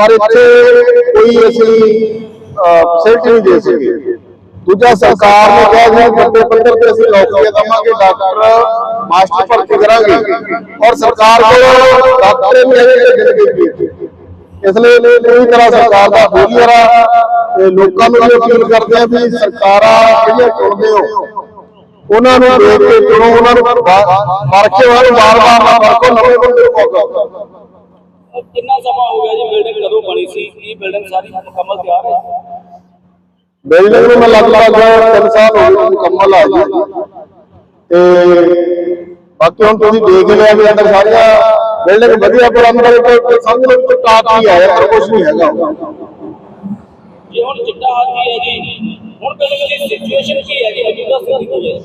B: ਪਰ ਇੱਥੇ ਕੋਈ ਅਸੀਂ ਫੈਸਿਲਿਟੀ ਨਹੀਂ ਦੇ ਸਕੇ। ਦੂਜਾ ਸਰਕਾਰ ਨੇ ਕਿਹਾ ਸੀ ਵੱਡੇ ਪੱਧਰ ਤੇ ਅਸੀਂ ਨੌਕਰੀਆਂ ਦੇਵਾਂਗੇ ਡਾਕਟਰ ਮਾਸਟਰ ਭਰਤੀ ਕਰਾਂਗੇ। ਔਰ ਸਰਕਾਰ ਕੋਲ ਡਾਕਟਰ ਨਹੀਂ ਹੈਗੇ ਜਿਹੜੇ ਗਏ ਇਸ ਲਈ ਪੂਰੀ ਤਰ੍ਹਾਂ ਸਰਕਾਰ ਦਾ ਫੇਲਿਅਰ ਆ ਤੇ ਲੋਕਾਂ ਨੂੰ ਵੀ ਅਪੀਲ ਕਰਦੇ ਆ ਵੀ ਸਰਕਾਰਾਂ ਜਿਹੜੀਆਂ ਚੁਣਦੇ ਹੋ ਉਹਨਾਂ ਨੂੰ ਦੇਖ ਕੇ ਚੁਣੋ ਉਹਨਾਂ ਨੂੰ ਮਰ ਕੇ ਉਹਨਾਂ ਨੂੰ ਵਾਰ-ਵਾਰ ਨਾ ਵਰਕੋ ਨਵੇਂ ਬੰਦੇ ਨੂੰ ਦਿਓ।
D: ਕਿੰਨਾ ਸਮਾਂ ਹੋ ਗਿਆ ਜੀ ਬਿਲਡਿੰਗ ਕਦੋਂ ਬਣੀ ਸੀ? ਇਹ ਬਿਲਡਿੰਗ ਸਾਰੀ ਮੁਕੰਮਲ ਤਿਆਰ ਹੈ?
B: ਬਿਲਡਿੰਗ ਨੂੰ ਮੈਂ ਲਗਭਗ 3 ਸਾਲ ਹੋ ਗਏ ਮੁਕੰਮਲ ਆ ਜੀ ਤੇ ਬਾਕੀ ਹੁਣ ਤੁਸੀਂ ਦੇਖ ਲਿਆ ਵੀ ਅੰਦਰ ਸਾਰੀਆਂ ਬਿਲਡਿੰਗ ਵਧੀਆ ਪਰ ਅੰਦਰ ਇੱਕ ਸਮਝ ਲਓ ਕਿ ਟਾਪ ਹੀ ਆਇਆ ਪਰ ਕੁਝ ਨਹੀਂ ਹੈਗਾ।
D: ਜੇ ਹੁਣ ਚਿੱਟਾ ਹਾਥੀ ਹੈ ਜੀ ਹੁਣ ਬਿਲਡਿੰਗ ਦੀ ਸਿਚੁਏਸ਼ਨ ਕੀ ਹੈ ਜੀ ਕੀ ਹੈ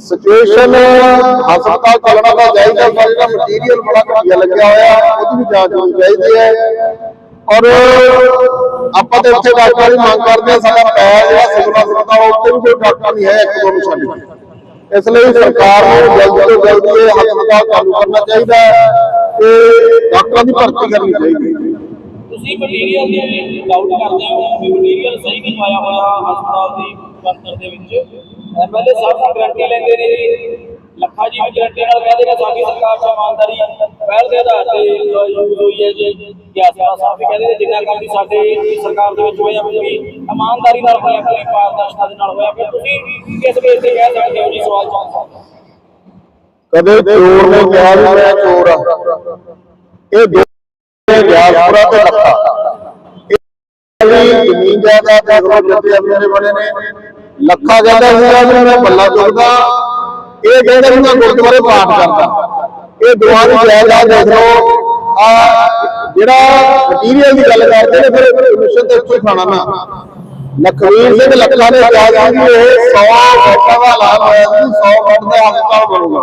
B: ਸਿਚੁਏਸ਼ਨ ਹਸਪਤਾਲ ਚੱਲਣਾ ਤਾਂ ਚਾਹੀਦਾ ਪਰ ਜਿਹੜਾ ਮਟੀਰੀਅਲ ਬੜਾ ਘਟੀਆ ਲੱਗਿਆ ਹੋਇਆ ਉਹਦੀ ਵੀ ਜਾਂਚ ਹੋਣੀ ਚਾਹੀਦੀ ਹੈ। ਔਰ ਆਪਾਂ ਤੇ ਇੱਥੇ ਡਾਕਟਰ ਦੀ ਮੰਗ ਕਰਦੇ ਆ ਸਾਡਾ ਪੈਰ ਜਿਹੜਾ ਸਿਵਲ ਹਸਪਤਾਲ, ਉੱਥੇ ਵੀ ਕੋਈ ਡਾਕਟਰ ਨਹੀਂ ਹੈ ਇੱਕ ਦੋ ਨੂੰ ਛੱਡ ਕੇ ਇਸ ਲਈ ਸਰਕਾਰ ਨੂੰ ਜਲਦੀ ਤੋਂ ਜਲਦੀ ਇਹ ਹਸਪਤਾਲ ਚਾਲੂ ਕਰਨਾ ਚਾਹੀਦਾ ਹੈ ਤੇ ਡਾਕਟਰਾਂ ਦੀ ਭਰਤੀ ਕਰਨੀ ਚਾਹੀਦੀ ਹੈ।
D: ਤੁਸੀਂ ਮਟੀਰੀਅਲ ਦੀ ਡਾਊਟ ਕਰਦੇ ਹੋ, ਵੀ ਮਟੀਰੀਅਲ ਸਹੀ ਨਹੀਂ ਪਾਇਆ ਹੋਇਆ ਹਸਪਤਾਲ ਦੀ ਬੰਤਰ ਦੇ ਵਿੱਚ। ਐਮਐਲਏ ਸਾਹਿਬ ਦਾ ਗਰੰਟੀ ਲੈਂਦੇ ਨੇ। ਜੀ ਲੱਖਾ ਜੀ ਵੀ ਗਰੰਟੀ ਨਾਲ ਕਹਿੰਦੇ ਨੇ ਸਾਡੀ ਸਰਕਾਰ ਚ ਇਮਾਨਦਾਰੀ ਪਹਿਲ ਦੇ ਆਧਾਰ ਤੇ ਯੂਜ਼ ਹੋਈ ਹੈ ਜੀ ਗਿਆਸਾ ਸਾਹਿਬ ਵੀ ਕਹਿੰਦੇ ਨੇ ਜਿੰਨਾ ਕੰਮ ਵੀ ਸਾਡੇ ਸਰਕਾਰ ਦੇ ਵਿੱਚ ਹੋਇਆ ਵੀ ਇਮਾਨਦਾਰੀ ਨਾਲ ਹੋਇਆ ਕੋਈ ਪਾਰਦਰਸ਼ਤਾ ਦੇ ਨਾਲ ਹੋਇਆ ਫਿਰ ਤੁਸੀਂ ਕਿਸ ਵੇਸ ਤੇ ਕਹਿ ਸਕਦੇ ਹੋ ਜੀ ਸਵਾਲ ਚੌਂਕ
B: ਕਦੇ ਚੋਰ ਨੇ ਕਿਹਾ ਵੀ ਮੈਂ ਚੋਰ ਆ। ਇਹ ਦੋ ਨੇ ਗਿਆਸਪੁਰਾ ਤੇ ਲੱਖਾ। ਇਹ ਵੀ ਜ਼ਮੀਨ ਜਾਇਦਾਦ ਦੇ ਕੋਲ ਜਿੱਤੇ ਮੇਰੇ ਬਣੇ ਨੇ। ਲੱਖਾ ਕਹਿੰਦਾ ਸੀਗਾ ਵੀ ਮੈਂ ਬੱਲਾ ਚੁੱਕਦਾ ਇਹ ਕਹਿੰਦਾ ਵੀ ਮੈਂ ਗੁਰਦੁਆਰੇ ਪਾਠ ਕਰਦਾ। ਇਹ ਦੋਹਾਂ ਦੀ ਜਾਇਦਾਦ ਦੇਖ ਲਓ। ਆ ਜਿਹੜਾ ਮਟੀਰੀਅਲ ਦੀ ਗੱਲ ਕਰਦੇ ਨੇ, ਫਿਰ ਕਮਿਸ਼ਨ ਤੇ ਉੱਥੇ ਖਾਣਾ ਨਾ ਲਖਵੀਰ ਸਿੰਘ ਲੱਖਾ ਨੇ ਕਿਹਾ ਸੀ ਕਿ ਇਹ 100 ਵੋਟਾਂ ਦਾ ਐਲਾਨ ਹੋਇਆ ਸੀ 100 ਵੋਟ ਦਾ ਹਸਪਤਾਲ ਬਣੂਗਾ।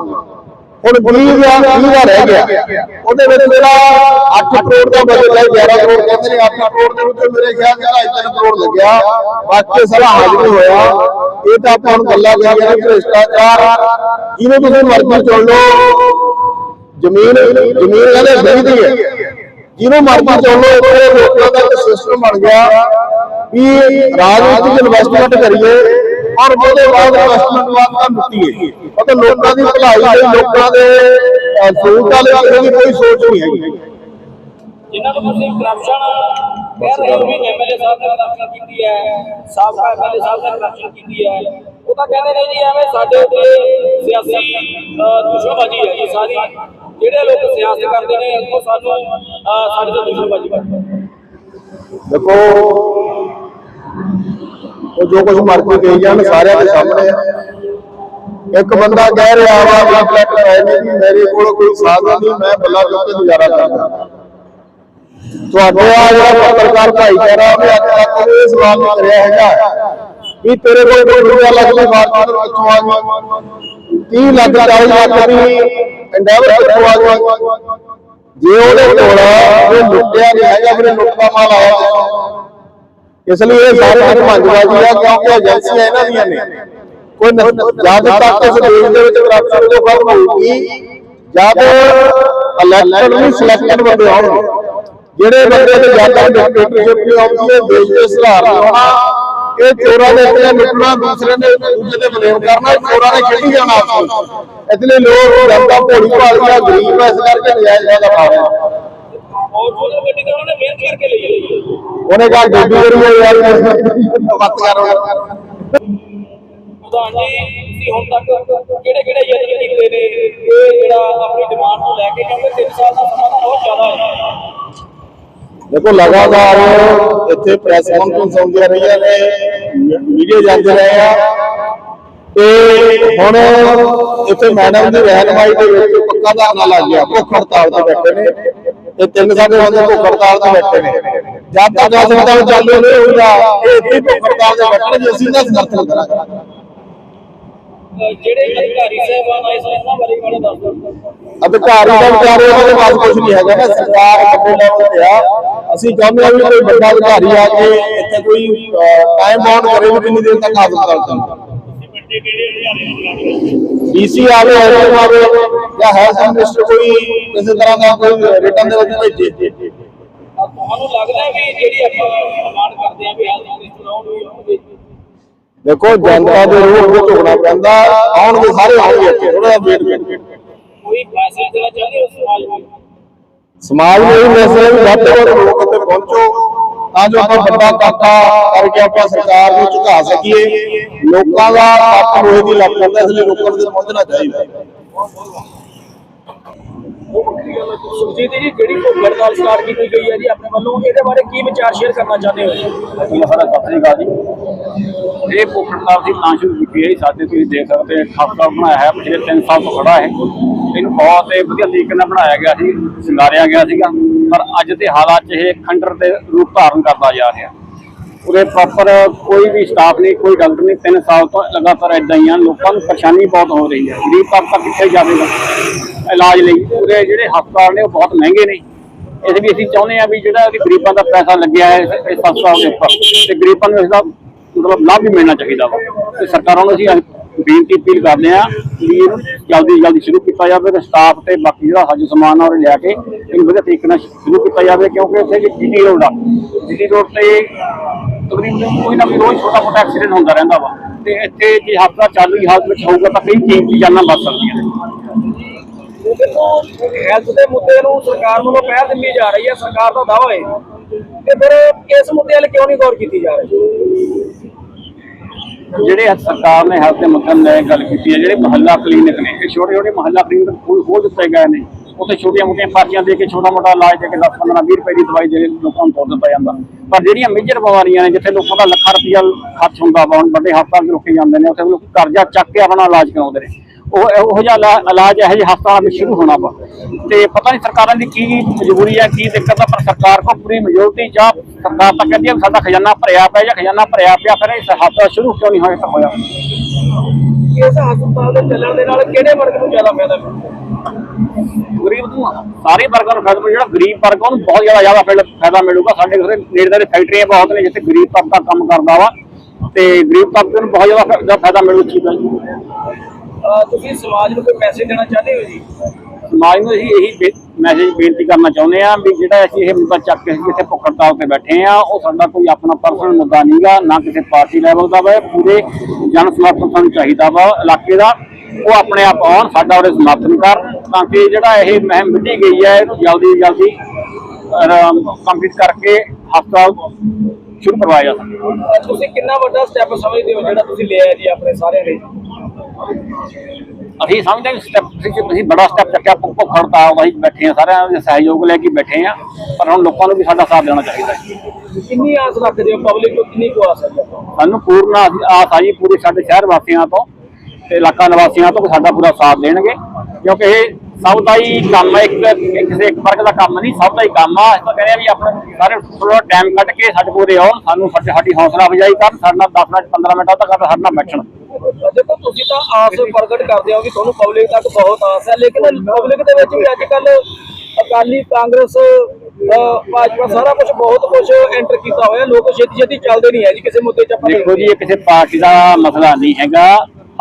B: ਹੁਣ 20 ਦਾ 20 ਦਾ ਰਹਿ ਗਿਆ। ਉਹਦੇ ਵਿੱਚ ਮੇਰਾ 8 ਕਰੋੜ ਦਾ ਬਜਟ ਹੈ 11 ਕਰੋੜ ਕਹਿੰਦੇ ਨੇ 8 ਕਰੋੜ ਦੇ ਵਿੱਚ ਮੇਰੇ ਖਿਆਲ ਨਾਲ 3 ਕਰੋੜ ਲੱਗਿਆ। ਬਾਕੀ ਸਾਰਾ ਹਾਜ਼ਰ ਹੋਇਆ। ਇਹ ਤਾਂ ਆਪਾਂ ਹੁਣ ਗੱਲਾਂ ਕਰੀਏ ਨੇ ਭ੍ਰਿਸ਼ਟਾਚਾਰ ਜਿਹਨੂੰ ਤੁਸੀਂ ਮਰਜ਼ੀ ਚੁਣ ਲਓ। ਜ਼ਮੀਨ ਜ਼ਮੀਨ ਕਹਿੰਦੇ ਸਹੀ ਦੀ ਹੈ। ਜਿਹਨੂੰ ਮਰਜ਼ੀ ਚੁਣ ਲਓ ਉਹ ਲੋਕਾਂ ਦਾ ਇੱਕ ਸਿਸਟਮ ਬਣ ਗਿਆ ਵੀ ਰਾਜਨੀਤਿਕ ਇਨਵੈਸਟਮੈਂਟ ਕਰੀਏ। ਔਰ ਉਹਦੇ ਬਾਅਦ ਬਾਅਦ ਤਾਂ ਲੁੱਟੀਏ ਅਤੇ ਲੋਕਾਂ ਦੀ ਭਲਾਈ ਲਈ ਲੋਕਾਂ ਦੇ ਸਹੂਲਤਾਂ ਲਈ ਕਿਸੇ ਦੀ ਕੋਈ ਸੋਚ ਨਹੀਂ ਹੈਗੀ।
D: ਜਿਨ੍ਹਾਂ ਨੂੰ ਤੁਸੀਂ ਕਰਪਸ਼ਨ ਕਹਿ ਰਹੇ ਹੋ ਵੀ ਐਮਐਲਏ ਸਾਹਿਬ ਨੇ ਕਰਪਸ਼ਨ ਕੀਤੀ ਹੈ ਸਾਬਕਾ ਐਮਐਲਏ ਸਾਹਿਬ ਨੇ ਕਰਪਸ਼ਨ ਕੀਤੀ ਹੈ। ਉਹ ਤਾਂ ਕਹਿੰਦੇ ਨੇ ਜੀ ਐਵੇਂ ਸਾਡੇ ਉੱਤੇ ਸਿਆਸੀ ਦੁਸ਼ਮਣਬਾਜ਼ੀ ਹੈ ਜੀ ਸਾਰੀ। ਜਿਹੜੇ ਲੋਕ ਸਿਆਸਤ ਕਰਦੇ ਨੇ ਉਹ ਸਾਨੂੰ ਸਾਡੇ ਤੋਂ ਦੁਸ਼ਮਣਬਾਜ਼ੀ ਕਰਦੇ ਨੇ।
B: ਦੇਖੋ ਉਹ ਜੋ ਕੁਝ ਮਰਜ਼ੀ ਕਹੀ ਜਾਣ, ਸਾਰਿਆਂ ਦੇ ਸਾਹਮਣੇ ਆ। ਇੱਕ ਬੰਦਾ ਕਹਿ ਰਿਹਾ ਵਾ, ਵੀ ਫਲੈਟ ਹੈ ਨਹੀਂ ਵੀ ਮੇਰੇ ਕੋਲ ਕੋਈ ਸਾਧਨ ਨਹੀਂ, ਮੈਂ ਬੱਲਾ ਚੁੱਕ ਕੇ ਗੁਜ਼ਾਰਾ ਕਰਦਾ ਤੁਹਾਡੇ ਆ ਜਿਹੜਾ ਪੱਤਰਕਾਰ ਭਾਈਚਾਰਾ ਉਹਨੇ ਅੱਜ ਤੱਕ ਇਹ ਸਵਾਲ ਨਹੀਂ ਕਰਿਆ ਹੈਗਾ ਵੀ ਤੇਰੇ ਕੋਲ ਕੋਈ ਰੁਪਿਆ ਲੱਖ ਦੀ ਫਾਰਚੂਨਰ ਕਿੱਥੋਂ ਆ ਗਈ? 30 ਲੱਖ 40 ਲੱਖ ਦੀ ਐਂਡੈਵਰ ਕਿੱਥੋਂ ਆ ਗਈ? ਜੇ ਉਹਦੇ ਕੋਲ ਉਹ ਲੁੱਟਿਆ ਨਹੀਂ ਹੈਗਾ, ਫਿਰ ਲੁੱਟ ਦਾ ਮਾਲ ਆਇਆ ਇਸ ਲਈ ਇਹ ਸਾਰੇ ਮੰਜਬਾਜ਼ੀ ਆ ਕਿਉਂਕਿ ਏਜੰਸੀਆਂ ਇਹਨਾਂ ਦੀਆਂ ਨੇ ਕੋਈ ਨ- ਜਦ ਤੱਕ ਇਸ ਦੇਸ਼ ਦੇ ਵਿੱਚ ਕਰਪਸ਼ਨ ਤੋਂ ਖਤਮ ਹੋਊਗੀ ਜਦ ਇਲੈਕਟਡ ਨਹੀਂ ਸਿਲੈਕਟਡ ਬੰਦੇ ਆਉਣਗੇ। ਜਿਹੜੇ ਬੰਦੇ ਤੇ ਜਦ ਤੱਕ ਡਿਕਟੇਟਰਸ਼ਿਪ ਨਹੀਂ ਆਉਂਦੀ ਹੈ ਦੇਸ਼ ਦੇ ਸੁਧਾਰ ਨਹੀਂ ਹੋਣਾ ਇਹ ਚੋਰਾਂ ਦੇ ਉੱਤੇ ਲੁੱਟਣਾ ਦੂਸਰੇ ਨੇ ਦੂਜੇ ਤੇ ਬਲੇਮ ਕਰਨਾ ਚੋਰਾਂ ਨੇ ਖੇਡੀ ਜਾਣਾ ਆਪਸ ਵਿੱਚ। ਇਸ ਲਈ ਲੋਕ ਜਨਤਾ ਭੋਲੀ ਭਾਲੀ ਆ ਗਰੀਬ ਇਸ ਕਰਕੇ ਨਜਾਇਜ਼ ਫਾਇਦਾ ਪਾ ਰਹੇ
D: ਗੱਡੀ ਉਹਨੇ ਹੈ।
B: ਕਹਾ ਡੋਬੀ ਕਰੀ ਯਾਰ ਮਤ ਕਰੋ
D: ਪ੍ਰਧਾਨ ਜੀ ਤੁਸੀਂ ਹੁਣ ਤੱਕ ਕਿਹੜੇ ਕਿਹੜੇ ਯਤਨ ਕੀਤੇ ਨੇ? ਇਹ ਜਿਹੜਾ ਆਪਣੀ ਡਿਮਾਂਡ ਨੂੰ ਲੈ ਕੇ ਕਿਉਂਕਿ 3 ਸਾਲ ਦਾ ਸਮਾਂ ਬਹੁਤ ਜ਼ਿਆਦਾ ਹੈ।
B: ਦੇਖੋ ਲਗਾਤਾਰ ਇੱਥੇ ਪ੍ਰੈਸ ਕਾਨਫਰੰਸ ਹੁੰਦੀਆਂ ਰਹੀਆਂ ਨੇ ਮੀਡੀਆ ਜਾਂਦੇ ਰਹੇ ਆ। ਤੇ ਹੁਣ ਇੱਥੇ ਮੈਡਮ ਦੀ ਰਹਿਨਮਾਈ ਦੇ ਵਿੱਚ ਪੱਕਾ ਧਰਨਾ ਲੱਗ ਗਿਆ ਭੁੱਖ ਹੜਤਾਲ ਤੇ ਬੈਠੇ ਨੇ। ਤੇ ਤਿੰਨ ਸਾਡੇ ਬੰਦੇ ਭੁੱਖ ਹੜਤਾਲ ਤੇ ਬੈਠੇ ਨੇ। ਜਦ ਤੱਕ ਹਸਪਤਾਲ ਚਾਲੂ ਨਹੀਂ ਹੋਊਗਾ ਇਹ ਇੱਥੇ ਭੁੱਖ ਹੜਤਾਲ ਤੇ ਬੈਠਣਗੇ ਅਸੀਂ ਦਾ ਸਮਰਥਨ ਕਰਾਂਗੇ।
D: ਜਿਹੜੇ ਅਧਿਕਾਰੀ ਸਾਹਿਬਾਨ ਆਏ ਸਨ ਉਹਨਾਂ ਬਾਰੇ ਮੈਨੂੰ ਦੱਸ ਦਿਓ।
B: ਅਧਿਕਾਰੀ ਦਾ ਵਿਚਾਰੇ ਉਹਨਾਂ ਦੇ ਪਾਸ ਕੁਝ ਨਹੀਂ ਹੈਗਾ ਨਾ ਸਰਕਾਰ ਵੱਡੇ ਲੈਵਲ ਤੇ ਆ। ਅਸੀਂ ਚਾਹੁੰਦੇ ਹਾਂ ਵੀ ਕੋਈ ਵੱਡਾ ਅਧਿਕਾਰੀ ਆ ਕੇ ਇੱਥੇ ਕੋਈ ਟਾਈਮ ਬਾਉਂਡ ਕਰੇ ਵੀ ਕਿੰਨੀ ਦੇਰ ਤੱਕ ਹਸਪਤਾਲ ਚੱਲਦਾ ਡੀਸੀ ਆਵੇ ਐਸਐਮ ਆਵੇ ਜਾਂ ਹੈਲਥ ਮਿਨਿਸਟਰ ਕੋਈ ਕਿਸੇ ਤਰ੍ਹਾਂ ਦਾ ਕੋਈ ਰਿਟਰਨ ਦੇ ਵਿੱਚ ਭੇਜੇ।
D: ਤੁਹਾਨੂੰ ਲੱਗਦਾ ਵੀ ਜਿਹੜੀ ਆਪਾਂ ਡਿਮਾਂਡ ਕਰਦੇ ਆ ਵੀ ਹੈਲਥ ਮਿਨਿਸਟਰ ਆਉਣਗੇ ਆਉਣਗੇ?
B: ਦੇਖੋ ਜਨਤਾ ਦੇ ਰੂਹ ਨੂੰ ਝੁਕਣਾ ਪੈਂਦਾ ਆਉਣਗੇ ਸਾਰੇ ਆਉਣਗੇ ਇੱਥੇ ਥੋੜਾ ਜਿਹਾ ਵੇਟ
D: ਕੋਈ ਮੈਸੇਜ ਦੇਣਾ ਚਾਹੁੰਦੇ ਹੋ ਸਮਾਜ ਨੂੰ
B: ਸਮਾਜ ਨੂੰ ਇਹ ਮੈਸੇਜ ਵੱਧ ਤੋਂ ਵੱਧ ਲੋਕ ਉੱਤੇ ਪਹੁੰਚੋ ਤਾਂ ਜੋ ਆਪਾਂ ਵੱਡਾ ਕਾਕਾ ਕਰਕੇ ਆਪਾਂ ਸਰਕਾਰ ਨੂੰ ਝੁਕਾ ਸਕੀਏ। ਲੋਕਾਂ ਦਾ ਪੱਖ ਹੋਏ ਦੀ ਲੱਗ ਪੈਂਦਾ, ਇਸ ਲਈ ਲੋਕਾਂ ਨੂੰ ਪਹੁੰਚਣਾ ਚਾਹੀਦਾ
D: ਸੁਖਜੀਤ ਜੀ, ਜਿਹੜੀ ਭੁੱਖ ਹੜਤਾਲ ਸਟਾਰਟ ਕੀਤੀ ਗਈ ਹੈ ਜੀ, ਆਪਣੇ ਵੱਲੋਂ ਇਹਦੇ ਬਾਰੇ ਕੀ ਵਿਚਾਰ ਸ਼ੇਅਰ ਕਰਨਾ ਚਾਹੁੰਦੇ ਹੋ?
C: ਜੀ ਸਾਡਾ ਸਤਿ ਸ੍ਰੀ ਅਕਾਲ ਜੀ। ਇਹ ਭੁੱਖ ਹੜਤਾਲ ਦੀ ਤਾਂ ਸ਼ੁਰੂ ਕੀਤੀ ਹੈ ਸਾਡੇ ਤੁਸੀਂ ਦੇਖ ਸਕਦੇ ਹੋ ਬਣਾਇਆ ਹੈ ਪਿਛਲੇ 3 ਸਾਲ ਤੋਂ ਖੜਾ ਹੈ ਇਹਨੂੰ ਬਹੁਤ ਵਧੀਆ ਤਰੀਕੇ ਨਾਲ ਬਣਾਇਆ ਗਿਆ ਸੀ, ਸ਼ਿੰਗਾਰਿਆ ਗਿਆ ਸੀਗਾ। ਪਰ ਅੱਜ ਦੇ ਹਾਲਾਤ 'ਚ ਇਹ ਖੰਡਰ ਤੇ ਰੂਪ ਧਾਰਨ ਕਰਦਾ ਜਾ ਰਿਹਾ। ਉਰੇ ਪ੍ਰੋਪਰ ਕੋਈ ਵੀ ਸਟਾਫ ਨਹੀਂ, ਕੋਈ ਡਾਕਟਰ ਨਹੀਂ 3 ਸਾਲ ਤੋਂ ਲਗਾਤਾਰ ਇਦਾਂ ਹੀ ਆ। ਲੋਕਾਂ ਨੂੰ ਪਰੇਸ਼ਾਨੀ ਬਹੁਤ ਹੋ ਰਹੀ ਹੈ। ਗਰੀਬ ਤਬਕਾ ਕਿੱਥੇ ਜਾਵੇਗਾ? ਇਲਾਜ ਲਈ ਉਰੇ ਜਿਹੜੇ ਹਸਪਤਾਲ ਨੇ, ਉਹ ਬਹੁਤ ਮਹਿੰਗੇ ਨੇ। ਇਸ ਲਈ ਅਸੀਂ ਚਾਹੁੰਦੇ ਹਾਂ ਵੀ ਜਿਹੜਾ ਵੀ ਗਰੀਬਾਂ ਦਾ ਪੈਸਾ ਲੱਗਿਆ ਹੈ ਇਸ ਹਸਪਤਾਲ ਦੇ ਉੱਪਰ, ਤੇ ਗਰੀਬਾਂ ਨੂੰ ਇਸ ਦਾ ਮਤਲਬ ਲਾਭ ਵੀ ਮਿਲਣਾ ਚਾਹੀਦਾ ਵਾ। ਤੇ ਸਰਕਾਰਾਂ ਨੂੰ ਅਸੀਂ ਬੇਨਤੀ ਅਪੀਲ ਕਰਦੇ ਹਾਂ ਵੀ ਇਹਨੂੰ ਜਲਦੀ ਜਲਦੀ ਸ਼ੁਰੂ ਕੀਤਾ ਜਾਵੇ ਤੇ ਸਟਾਫ ਤੇ ਬਾਕੀ ਜਿਹੜਾ ਹੱਜ ਸਮਾਨ ਆ ਉਹ ਲਿਆ ਕੇ ਇਹਨੂੰ ਵਧੀਆ ਤਰੀਕੇ ਨਾਲ ਸ਼ੁਰੂ ਕੀਤਾ ਜਾਵੇ, ਕਿਉਂਕਿ ਉੱਥੇ ਜੀ ਜੀਟੀ ਰੋਡ ਆ ਜੀਟੀ ਰੋਡ ਤੇ ਤਕਰੀਬਨ ਕੋਈ ਨਾ ਕੋਈ ਰੋਜ਼ ਛੋਟਾ ਮੋਟਾ ਐਕਸੀਡੈਂਟ ਹੁੰਦਾ ਰਹਿੰਦਾ ਵਾ। ਤੇ ਇੱਥੇ ਜੇ ਹਸਪਤਾਲ ਚਾਲੂ ਹੀ ਹਾਲਤ ਵਿੱਚ ਹੋਊਗਾ ਤਾਂ ਕਈ ਕੀਮਤੀ ਜਾਨਾਂ ਬਚ ਸਕਦੀਆਂ ਨੇ।
D: ਦੇਖੋ ਹੈਲਥ ਦੇ ਮੁੱਦੇ ਨੂੰ ਸਰਕਾਰ ਵੱਲੋਂ ਪਹਿਲ ਦਿੱਤੀ ਜਾ ਰਹੀ ਹੈ ਸਰਕਾਰ ਦਾ ਦਾਅਵਾ ਹੈ ਤੇ ਫਿਰ ਇਸ ਮੁੱਦੇ 'ਤੇ ਕਿਉਂ ਨਹੀਂ ਗੌਰ ਕੀਤੀ ਜਾ ਰਹੀ?
C: ਜਿਹੜੇ ਸਰਕਾਰ ਨੇ ਹੈਲਥ ਦੇ ਮੁੱਦਿਆਂ ਨੂੰ ਗੱਲ ਕੀਤੀ ਹੈ ਜਿਹੜੇ ਮਹੱਲਾ ਕਲੀਨਿਕ ਨੇ ਇਹ ਛੋਟੇ ਛੋਟੇ ਮਹੱਲਾ ਕਲੀਨਿਕ ਖੋਲ ਖੋਲ ਦਿੱਤੇ ਗਏ ਨੇ ਉੱਥੇ ਛੋਟੀਆਂ ਮੋਟੀਆਂ ਪਾਰਟੀਆਂ ਦੇ ਕੇ ਛੋਟਾ ਮੋਟਾ ਇਲਾਜ ਦੇ ਕੇ 10 15 20 ਰੁਪਏ ਦੀ ਦਵਾਈ ਦੇ ਲੋਕਾਂ ਨੂੰ ਤੋੜ ਦਿੱਤਾ ਜਾਂਦਾ। ਪਰ ਜਿਹੜੀਆਂ ਮੇਜਰ ਬਿਮਾਰੀਆਂ ਨੇ, ਜਿੱਥੇ ਲੋਕਾਂ ਦਾ ਲੱਖਾਂ ਰੁਪਈਆ ਖਰਚ ਹੁੰਦਾ ਵਾ ਵੱਡੇ ਹਸਪਤਾਲ 'ਚ ਰੁਕੇ ਜਾਂਦੇ ਨੇ, ਉੱਥੇ ਲੋਕ ਕਰਜ਼ਾ ਚੱਕ ਕੇ ਆਪਣਾ ਇਲਾਜ ਕਰਾਉਂਦੇ ਨੇ। ਉਹ ਉਹ ਜਿਹਾ ਇਲਾ- ਇਲਾਜ ਇਹੋ ਜਿਹੇ ਹਸਪਤਾਲਾਂ ਵਿੱਚ ਸ਼ੁਰੂ ਹੋਣਾ ਵਾ। ਤੇ ਪਤਾ ਨਹੀਂ ਸਰਕਾਰਾਂ ਦੀ ਕੀ ਮਜਬੂਰੀ ਹੈ ਕੀ ਦਿੱਕਤ ਆ ਪਰ ਸਰਕਾਰ ਕੋ ਪੂਰੀ ਮਜਬੂਰੀ ਜਾਂ ਸਰਕਾਰ ਤਾਂ ਕਹਿੰਦੀ ਹੈ ਸਾਡਾ ਖਜ਼ਾਨਾ ਭਰਿਆ ਪਿਆ ਜਾਂ ਖਜ਼ਾਨਾ ਭਰਿਆ ਪਿਆ ਫਿਰ ਇਹ ਹਸਪਤਾਲ ਸ਼ੁਰੂ ਕਿਉਂ ਨਹੀਂ ਹੋਇਆ ਹੋਇਆ?
D: ਇਸ ਹਸਪਤਾਲ ਦੇ ਚੱਲਣ ਦੇ ਨਾਲ ਕਿਹੜੇ ਵਰਗ ਨੂੰ ਜ਼ਿਆਦਾ ਫਾਇਦਾ
C: ਗਰੀਬ ਨੂੰ ਸਾਰੇ ਵਰਗਾਂ ਨੂੰ ਫਾਇਦਾ। ਜਿਹੜਾ ਗਰੀਬ ਵਰਗ ਉਹਨੂੰ ਬਹੁਤ ਜ਼ਿਆਦਾ ਜ਼ਿਆਦਾ ਫਾਇਦਾ- ਮਿਲੂਗਾ। ਸਾਡੇ ਘਰੇ ਨੇੜੇ ਦੇ ਫੈਕਟਰੀਆਂ ਬਹੁਤ ਨੇ ਜਿੱਥੇ ਗਰੀਬ ਤਬਕਾ ਕੰਮ ਕਰਦਾ ਵਾ ਤੇ ਗਰੀਬ ਤਬਕੇ ਨੂੰ ਬਹੁਤ ਜ਼ਿਆਦਾ ਫਾਇਦਾ- ਮਿਲੂ। ਚੀਜ਼
D: ਅਹ ਤੁਸੀਂ ਸਮਾਜ ਨੂੰ ਕੋਈ ਮੈਸੇਜ ਦੇਣਾ ਚਾਹਦੇ ਹੋ ਜੀ?
C: ਸਮਾਜ ਨੂੰ ਅਸੀਂ ਇਹੀ ਮੈਸੇਜ ਬੇਨਤੀ ਕਰਨਾ ਚਾਹੁੰਦੇ ਆ ਵੀ ਜਿਹੜਾ ਅਸੀਂ ਇਹ ਮੁੱਦਾ ਚੱਕ ਕੇ ਇੱਥੇ ਭੁੱਖ ਹੜਤਾਲ ਤੇ ਬੈਠੇ ਆ ਉਹ ਸਾਡਾ ਕੋਈ ਆਪਣਾ ਪਰਸਨਲ ਮੁੱਦਾ ਨਹੀਂਗਾ ਨਾ ਕਿਸੇ ਪਾਰਟੀ ਲੈਵਲ ਦਾ ਵਾ ਪੂਰੇ ਜਨ ਸਮਰਥਨ ਸਾਨੂੰ ਚਾਹੀਦਾ ਵਾ ਇਲਾਕੇ ਦਾ। ਉਹ ਆਪਣੇ ਆਪ ਆਉਣ ਸਾਡਾ ਉਹਦੇ ਸਮਰਥਨ ਕਰ ਤਾਂ ਕਿ ਜਿਹੜਾ ਇਹ ਮਹਿਮ ਮਿੱਟੀ ਗਈ ਹੈ ਇਹਨੂੰ ਜਲਦੀ ਜਲਦੀ ਕੰਪਲੀਟ ਕਰਕੇ ਹਸਪਤਾਲ ਸ਼ੁਰੂ ਕਰਵਾਇਆ ਜਾ ਸਕੇ
D: ਤੁਸੀਂ ਕਿੰਨਾ ਵੱਡਾ ਸਟੈਪ ਸਮਝਦੇ ਹੋ ਜਿਹੜਾ ਤੁਸੀਂ ਲਿਆ ਜੀ ਆਪਣੇ ਸਾਰਿਆਂ ਲਈ?
C: ਅਸੀਂ ਸਮਝਦੇ ਹਾਂ ਸਟੈਪ ਅਸੀਂ ਬੜਾ ਸਟੈਪ ਚੱਕਿਆ ਭੁੱਖ ਹੜਤਾਲ ਅਸੀਂ ਬੈਠੇ ਆ ਸਾਰਿਆਂ ਦੇ ਸਹਿਯੋਗ ਲੈ ਕੇ ਬੈਠੇ ਆ ਪਰ ਹੁਣ ਲੋਕਾਂ ਨੂੰ ਵੀ ਸਾਡਾ ਸਾਥ ਦੇਣਾ ਚਾਹੀਦਾ ਹੈ
D: ਕਿੰਨੀ ਆਸ ਰੱਖਦੇ ਹੋ ਪਬਲਿਕ ਤੋਂ ਕਿੰਨੀ ਕੁ ਆਸ ਹੈ?
C: ਸਾਨੂੰ ਪੂਰਨ ਆਸ ਆਸ ਆ ਜੀ ਪੂਰੇ ਸਾਡੇ ਸ਼ਹਿਰ ਵਾਸੀਆਂ ਤੋਂ ਤੇ ਇਲਾਕਾ ਨਿਵਾਸੀਆਂ ਤੋਂ ਕਿ ਸਾਡਾ ਪੂਰਾ ਸਾਥ ਦੇਣਗੇ ਕਿਉਂਕਿ ਇਹ ਸਭ ਦਾ ਹੀ ਕੰਮ ਹੈ ਇੱਕ ਕਿਸੇ ਇੱਕ ਵਰਗ ਦਾ ਕੰਮ ਨਹੀਂ ਸਭ ਦਾ ਹੀ ਕੰਮ ਆ। ਅਸੀਂ ਤਾਂ ਕਹਿੰਦੇ ਆ ਵੀ ਆਪਣੇ ਸਾਰੇ ਥੋੜਾ ਟਾਈਮ ਕੱਢ ਕੇ ਸਾਡੇ ਕੋਲੇ ਆਉਣ ਸਾਨੂੰ ਸਾਡੇ ਸਾਡੀ ਹੌਸਲਾ ਅਫਜ਼ਾਈ ਕਰਨ ਸਾਡੇ ਨਾਲ 10 ਮਿੰਟ 15 ਮਿੰਟ ਤੱਕ ਸਾਡੇ ਨਾਲ ਬੈਠਣ।
D: ਦੇਖੋ ਤੁਸੀਂ ਤਾਂ ਆਸ ਪ੍ਰਗਟ ਕਰਦੇ ਹੋ ਕਿ ਤੁਹਾਨੂੰ ਪਬਲਿਕ ਤੱਕ ਬਹੁਤ ਆਸ ਹੈ ਲੇਕਿਨ ਪਬਲਿਕ ਦੇ ਵਿੱਚ ਵੀ ਅੱਜ ਕੱਲ ਅਕਾਲੀ ਕਾਂਗਰਸ ਭਾਜਪਾ ਸਾਰਾ ਕੁਝ ਬਹੁਤ ਕੁਝ ਐਂਟਰ ਕੀਤਾ ਹੋਇਆ ਲੋਕ ਛੇਤੀ ਛੇਤੀ ਚੱਲਦੇ ਨਹੀਂ ਹੈ ਜੀ ਕਿਸੇ ਮੁੱਦੇ 'ਚ ਆਪਾਂ
C: ਦੇਖੋ ਜੀ ਇਹ ਕਿਸੇ ਪਾਰਟੀ ਦਾ ਮਸਲਾ ਨਹੀਂ ਹੈਗਾ।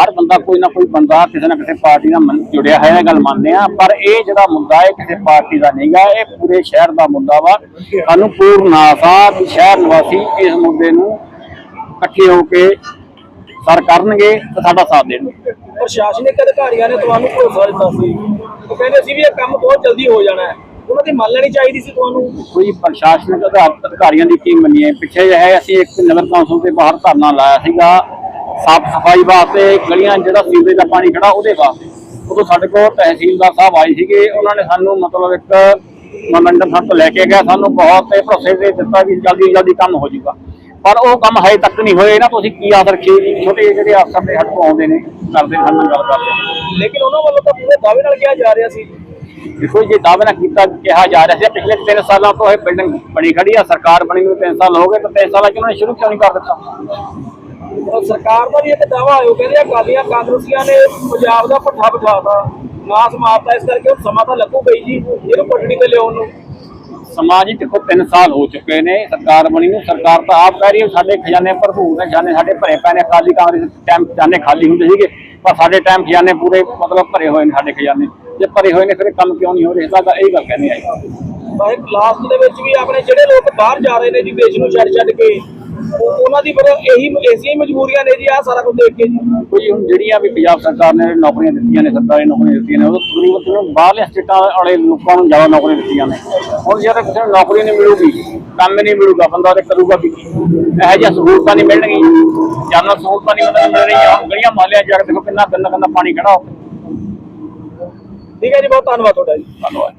C: ਹਰ ਬੰਦਾ ਕੋਈ ਨਾ ਕੋਈ ਬੰਦਾ ਕਿਸੇ ਨਾ ਕਿਸੇ ਪਾਰਟੀ ਨਾਲ ਮੰਨ- ਜੁੜਿਆ ਹੈ ਇਹ ਗੱਲ ਮੰਨਦੇ ਆ ਪਰ ਇਹ ਜਿਹੜਾ ਮੁੱਦਾ ਹੈ ਕਿਸੇ ਪਾਰਟੀ ਦਾ ਨਹੀਂਗਾ ਇਹ ਪੂਰੇ ਸ਼ਹਿਰ ਦਾ ਮੁੱਦਾ ਵਾ। ਸਾਨੂੰ ਪੂਰਨ ਆਸ ਕਿ ਸ਼ਹਿਰ ਨਿਵਾਸੀ ਇਸ ਮੁੱਦੇ ਨੂੰ ਇਕੱਠੇ ਹੋ ਕੇ ਸਰ ਕਰਨਗੇ ਤੇ ਸਾਡਾ ਸਾਥ ਦੇਣਗੇ।
D: ਪ੍ਰਸ਼ਾਸਨਿਕ ਅਧਿਕਾਰੀਆਂ ਨੇ ਤੁਹਾਨੂੰ ਭਰੋਸਾ ਦਿੱਤਾ ਸੀ। ਉਹ ਕਹਿੰਦੇ ਸੀ ਵੀ ਇਹ ਕੰਮ ਬਹੁਤ ਜਲਦੀ ਹੋ ਜਾਣਾ ਹੈ। ਉਹਨਾਂ ਦੀ ਮੰਨ ਲੈਣੀ ਚਾਹੀਦੀ ਸੀ ਤੁਹਾਨੂੰ।
C: ਕੋਈ ਪ੍ਰਸ਼ਾਸਨਿਕ ਅਧਿ- ਅਧਿਕਾਰੀਆਂ ਦੀ ਕੀ ਮੰਨੀਏ ਪਿੱਛੇ ਜਿਹੇ ਹੈ ਅਸੀਂ ਇੱਕ ਨਗਰ ਕੌਂਸਲ ਦੇ ਬਾਹਰ ਧਰਨਾ ਲਾਇਆ ਸੀਗਾ। ਸਾਫ਼ ਸਫ਼ਾਈ ਵਾਸਤੇ ਗਲੀਆਂ ਜਿਹੜਾ ਸੀਵਰੇਜ ਦਾ ਪਾਣੀ ਖੜਾ ਉਹਦੇ ਵਾਸਤੇ। ਉਦੋਂ ਸਾਡੇ ਕੋਲ ਤਹਿਸੀਲਦਾਰ ਸਾਹਿਬ ਆਏ ਸੀਗੇ ਉਹਨਾਂ ਨੇ ਸਾਨੂੰ ਮਤਲਬ ਇੱਕ ਮਨੰਡਨ ਸਾਹਿਬ ਤੋਂ ਲੈ ਕੇ ਗਿਆ ਸਾਨੂੰ ਬਹੁਤ ਇਹ ਭਰੋਸੇ ਦੇ ਦਿੱਤਾ ਵੀ ਜਲਦੀ ਜਲਦੀ ਕੰਮ ਹੋ ਜਾਊਗਾ। ਪਰ ਉਹ ਕੰਮ ਹਜੇ ਤੱਕ ਨਹੀਂ ਹੋਏ ਇਹਨਾਂ ਤੋਂ ਅਸੀਂ ਕੀ ਰੱਖੀਏ ਜੀ ਛੋਟੇ ਜਿਹੇ ਜਿਹੜੇ ਅਫਸਰ ਨੇ ਸਾਡੇ ਕੋਲ ਆਉਂਦੇ ਨੇ ਕਰਦੇ ਨੇ ਨਾਲ ਗੱਲ ਕਰਦੇ ਨੇ।
D: ਲੇਕਿਨ ਉਹਨਾਂ ਵੱਲੋਂ ਤਾਂ ਪੂਰੇ ਦਾਅਵੇ ਨਾਲ ਕਿਹਾ ਜਾ ਰਿਹਾ ਸੀ।
C: ਦੇਖੋ ਜੇ ਦਾਅਵੇ ਨਾਲ ਕੀਤਾ ਕਿਹਾ ਜਾ ਰਿਹਾ ਸੀ ਪਿਛਲੇ 3 ਸਾਲਾਂ ਤੋਂ ਇਹ ਬਿਲਡਿੰਗ ਬਣੀ ਖੜੀ ਆ ਸਰਕਾਰ ਬਣੀ ਨੂੰ 3 ਸਾਲ ਹੋ ਗਏ ਤਾਂ 3 ਸਾਲਾਂ ਚ ਉਹਨਾਂ ਨੇ ਸ਼ੁਰੂ ਕਿਉਂ ਨਹੀਂ ਕਰ ਦਿੱਤਾ?
D: ਸਰਕਾਰ ਦਾ ਵੀ ਇੱਕ ਦਾਅਵਾ ਆਇਓ ਕਹਿੰਦੇ ਅਕਾਲੀਆਂ ਕਾਂਗਰਸੀਆਂ ਨੇ ਪੰਜਾਬ ਦਾ ਪੱਠਾ ਬਿਠਾਤਾ। ਨਾਸ ਮਾਰਤਾ ਇਸ ਕਰਕੇ ਹੁਣ ਸਮਾਂ ਤਾਂ ਲੱਗੂਗਾ ਹੀ ਜੀ ਇਹਨੂੰ ਪਟੜੀ ਤੇ ਲਿਆਉਣ ਨੂੰ।
C: ਸਮਾਜ ਦੇਖੋ 3 ਸਾਲ ਹੋ ਚੁੱਕੇ ਨੇ। ਸਰਕਾਰ ਬਣੀ ਨੂੰ ਸਰਕਾਰ ਤਾਂ ਆਪ ਕਹਿ ਰਹੀ ਹੈ ਸਾਡੇ ਖਜ਼ਾਨੇ ਭਰਪੂਰ ਨੇ ਖਜ਼ਾਨੇ ਸਾਡੇ ਭਰੇ ਪਏ ਨੇ। ਅਕਾਲੀ ਕਾਂਗਰਸ ਟਾਈਮ ਖਜ਼ਾਨੇ ਖਾਲੀ ਹੁੰਦੇ ਸੀਗੇ ਪਰ ਸਾਡੇ ਟਾਈਮ ਖਜ਼ਾਨੇ ਪੂਰੇ ਮਤਲਬ ਭਰੇ ਹੋਏ ਨੇ ਸਾਡੇ ਖਜ਼ਾਨੇ। ਜੇ ਭਰੇ ਹੋਏ ਨੇ ਫਿਰ ਕੰਮ ਕਿਉਂ ਨਹੀਂ ਹੋ ਰਿਹਾ? ਇਸ ਦਾ ਇਹ ਗੱਲ ਕਹਿੰਦੇ ਆ। ਜੀ।
D: ਬਾਈ ਲਾਸਟ ਦੇ ਵਿੱਚ ਵੀ ਆਪਣੇ ਜਿਹੜੇ ਲੋਕ ਬਾਹਰ ਜਾ ਰਹੇ ਨੇ ਜੀ ਦੇਸ਼ ਨੂੰ ਛੱਡ ਛੱਡ ਕੇ ਉਹ- ਉਹਨਾਂ ਦੀ ਬੜਾ ਇਹੀ ਐਸੀਆਂ ਮਜਬੂਰੀਆਂ ਨੇ ਜੀ ਆ ਸਾਰਾ ਕੁਝ ਦੇਖ ਕੇ ਜੀ।
C: ਕੋਈ ਹੁਣ ਜਿਹੜੀਆਂ ਵੀ ਪੰਜਾਬ ਸਰਕਾਰ ਨੇ ਨੌਕਰੀਆਂ ਦਿੱਤੀਆਂ ਨੇ ਸਰਕਾਰੀ ਨੌਕਰੀਆਂ ਦਿੱਤੀਆਂ ਨੇ ਉਹ ਤਕਰੀਬਨ ਤਕਰੀਬਨ ਬਾਹਰਲੇ ਸਟੇਟਾਂ ਵਾਲੇ ਲੋਕਾਂ ਨੂੰ ਜ਼ਿਆਦਾ ਨੌਕਰੀਆਂ ਦਿੱਤੀਆਂ ਨੇ। ਹੁਣ ਜੇ ਕਿਸੇ ਨੂੰ ਨੌਕਰੀ ਨਹੀਂ ਮਿਲੂਗੀ ਕੰਮ ਨਹੀਂ ਮਿਲੂਗਾ ਬੰਦਾ ਤੇ ਕਰੂਗਾ ਵੀ ਕੀ। ਇਹੋ ਜਿਹੀਆਂ ਸਹੂਲਤਾਂ ਨਹੀਂ ਮਿਲਣਗੀਆਂ। ਜਨਰਲ ਸਹੂਲਤਾਂ ਨਹੀਂ ਮਤਲਬ ਮਿਲ ਰਹੀਆਂ। ਹੁਣ ਗਲੀਆਂ ਮਾਲਿਆਂ ਜਾ ਕੇ ਦੇਖੋ ਕਿੰਨਾ ਗੰਦਾ ਗੰਦਾ ਪਾਣੀ ਖੜਾ ਹੋ
D: ਠੀਕ ਹੈ ਜੀ ਬਹੁਤ ਧੰਨਵਾਦ ਤੁਹਾਡਾ ਜੀ।
C: ਧੰਨਵਾਦ।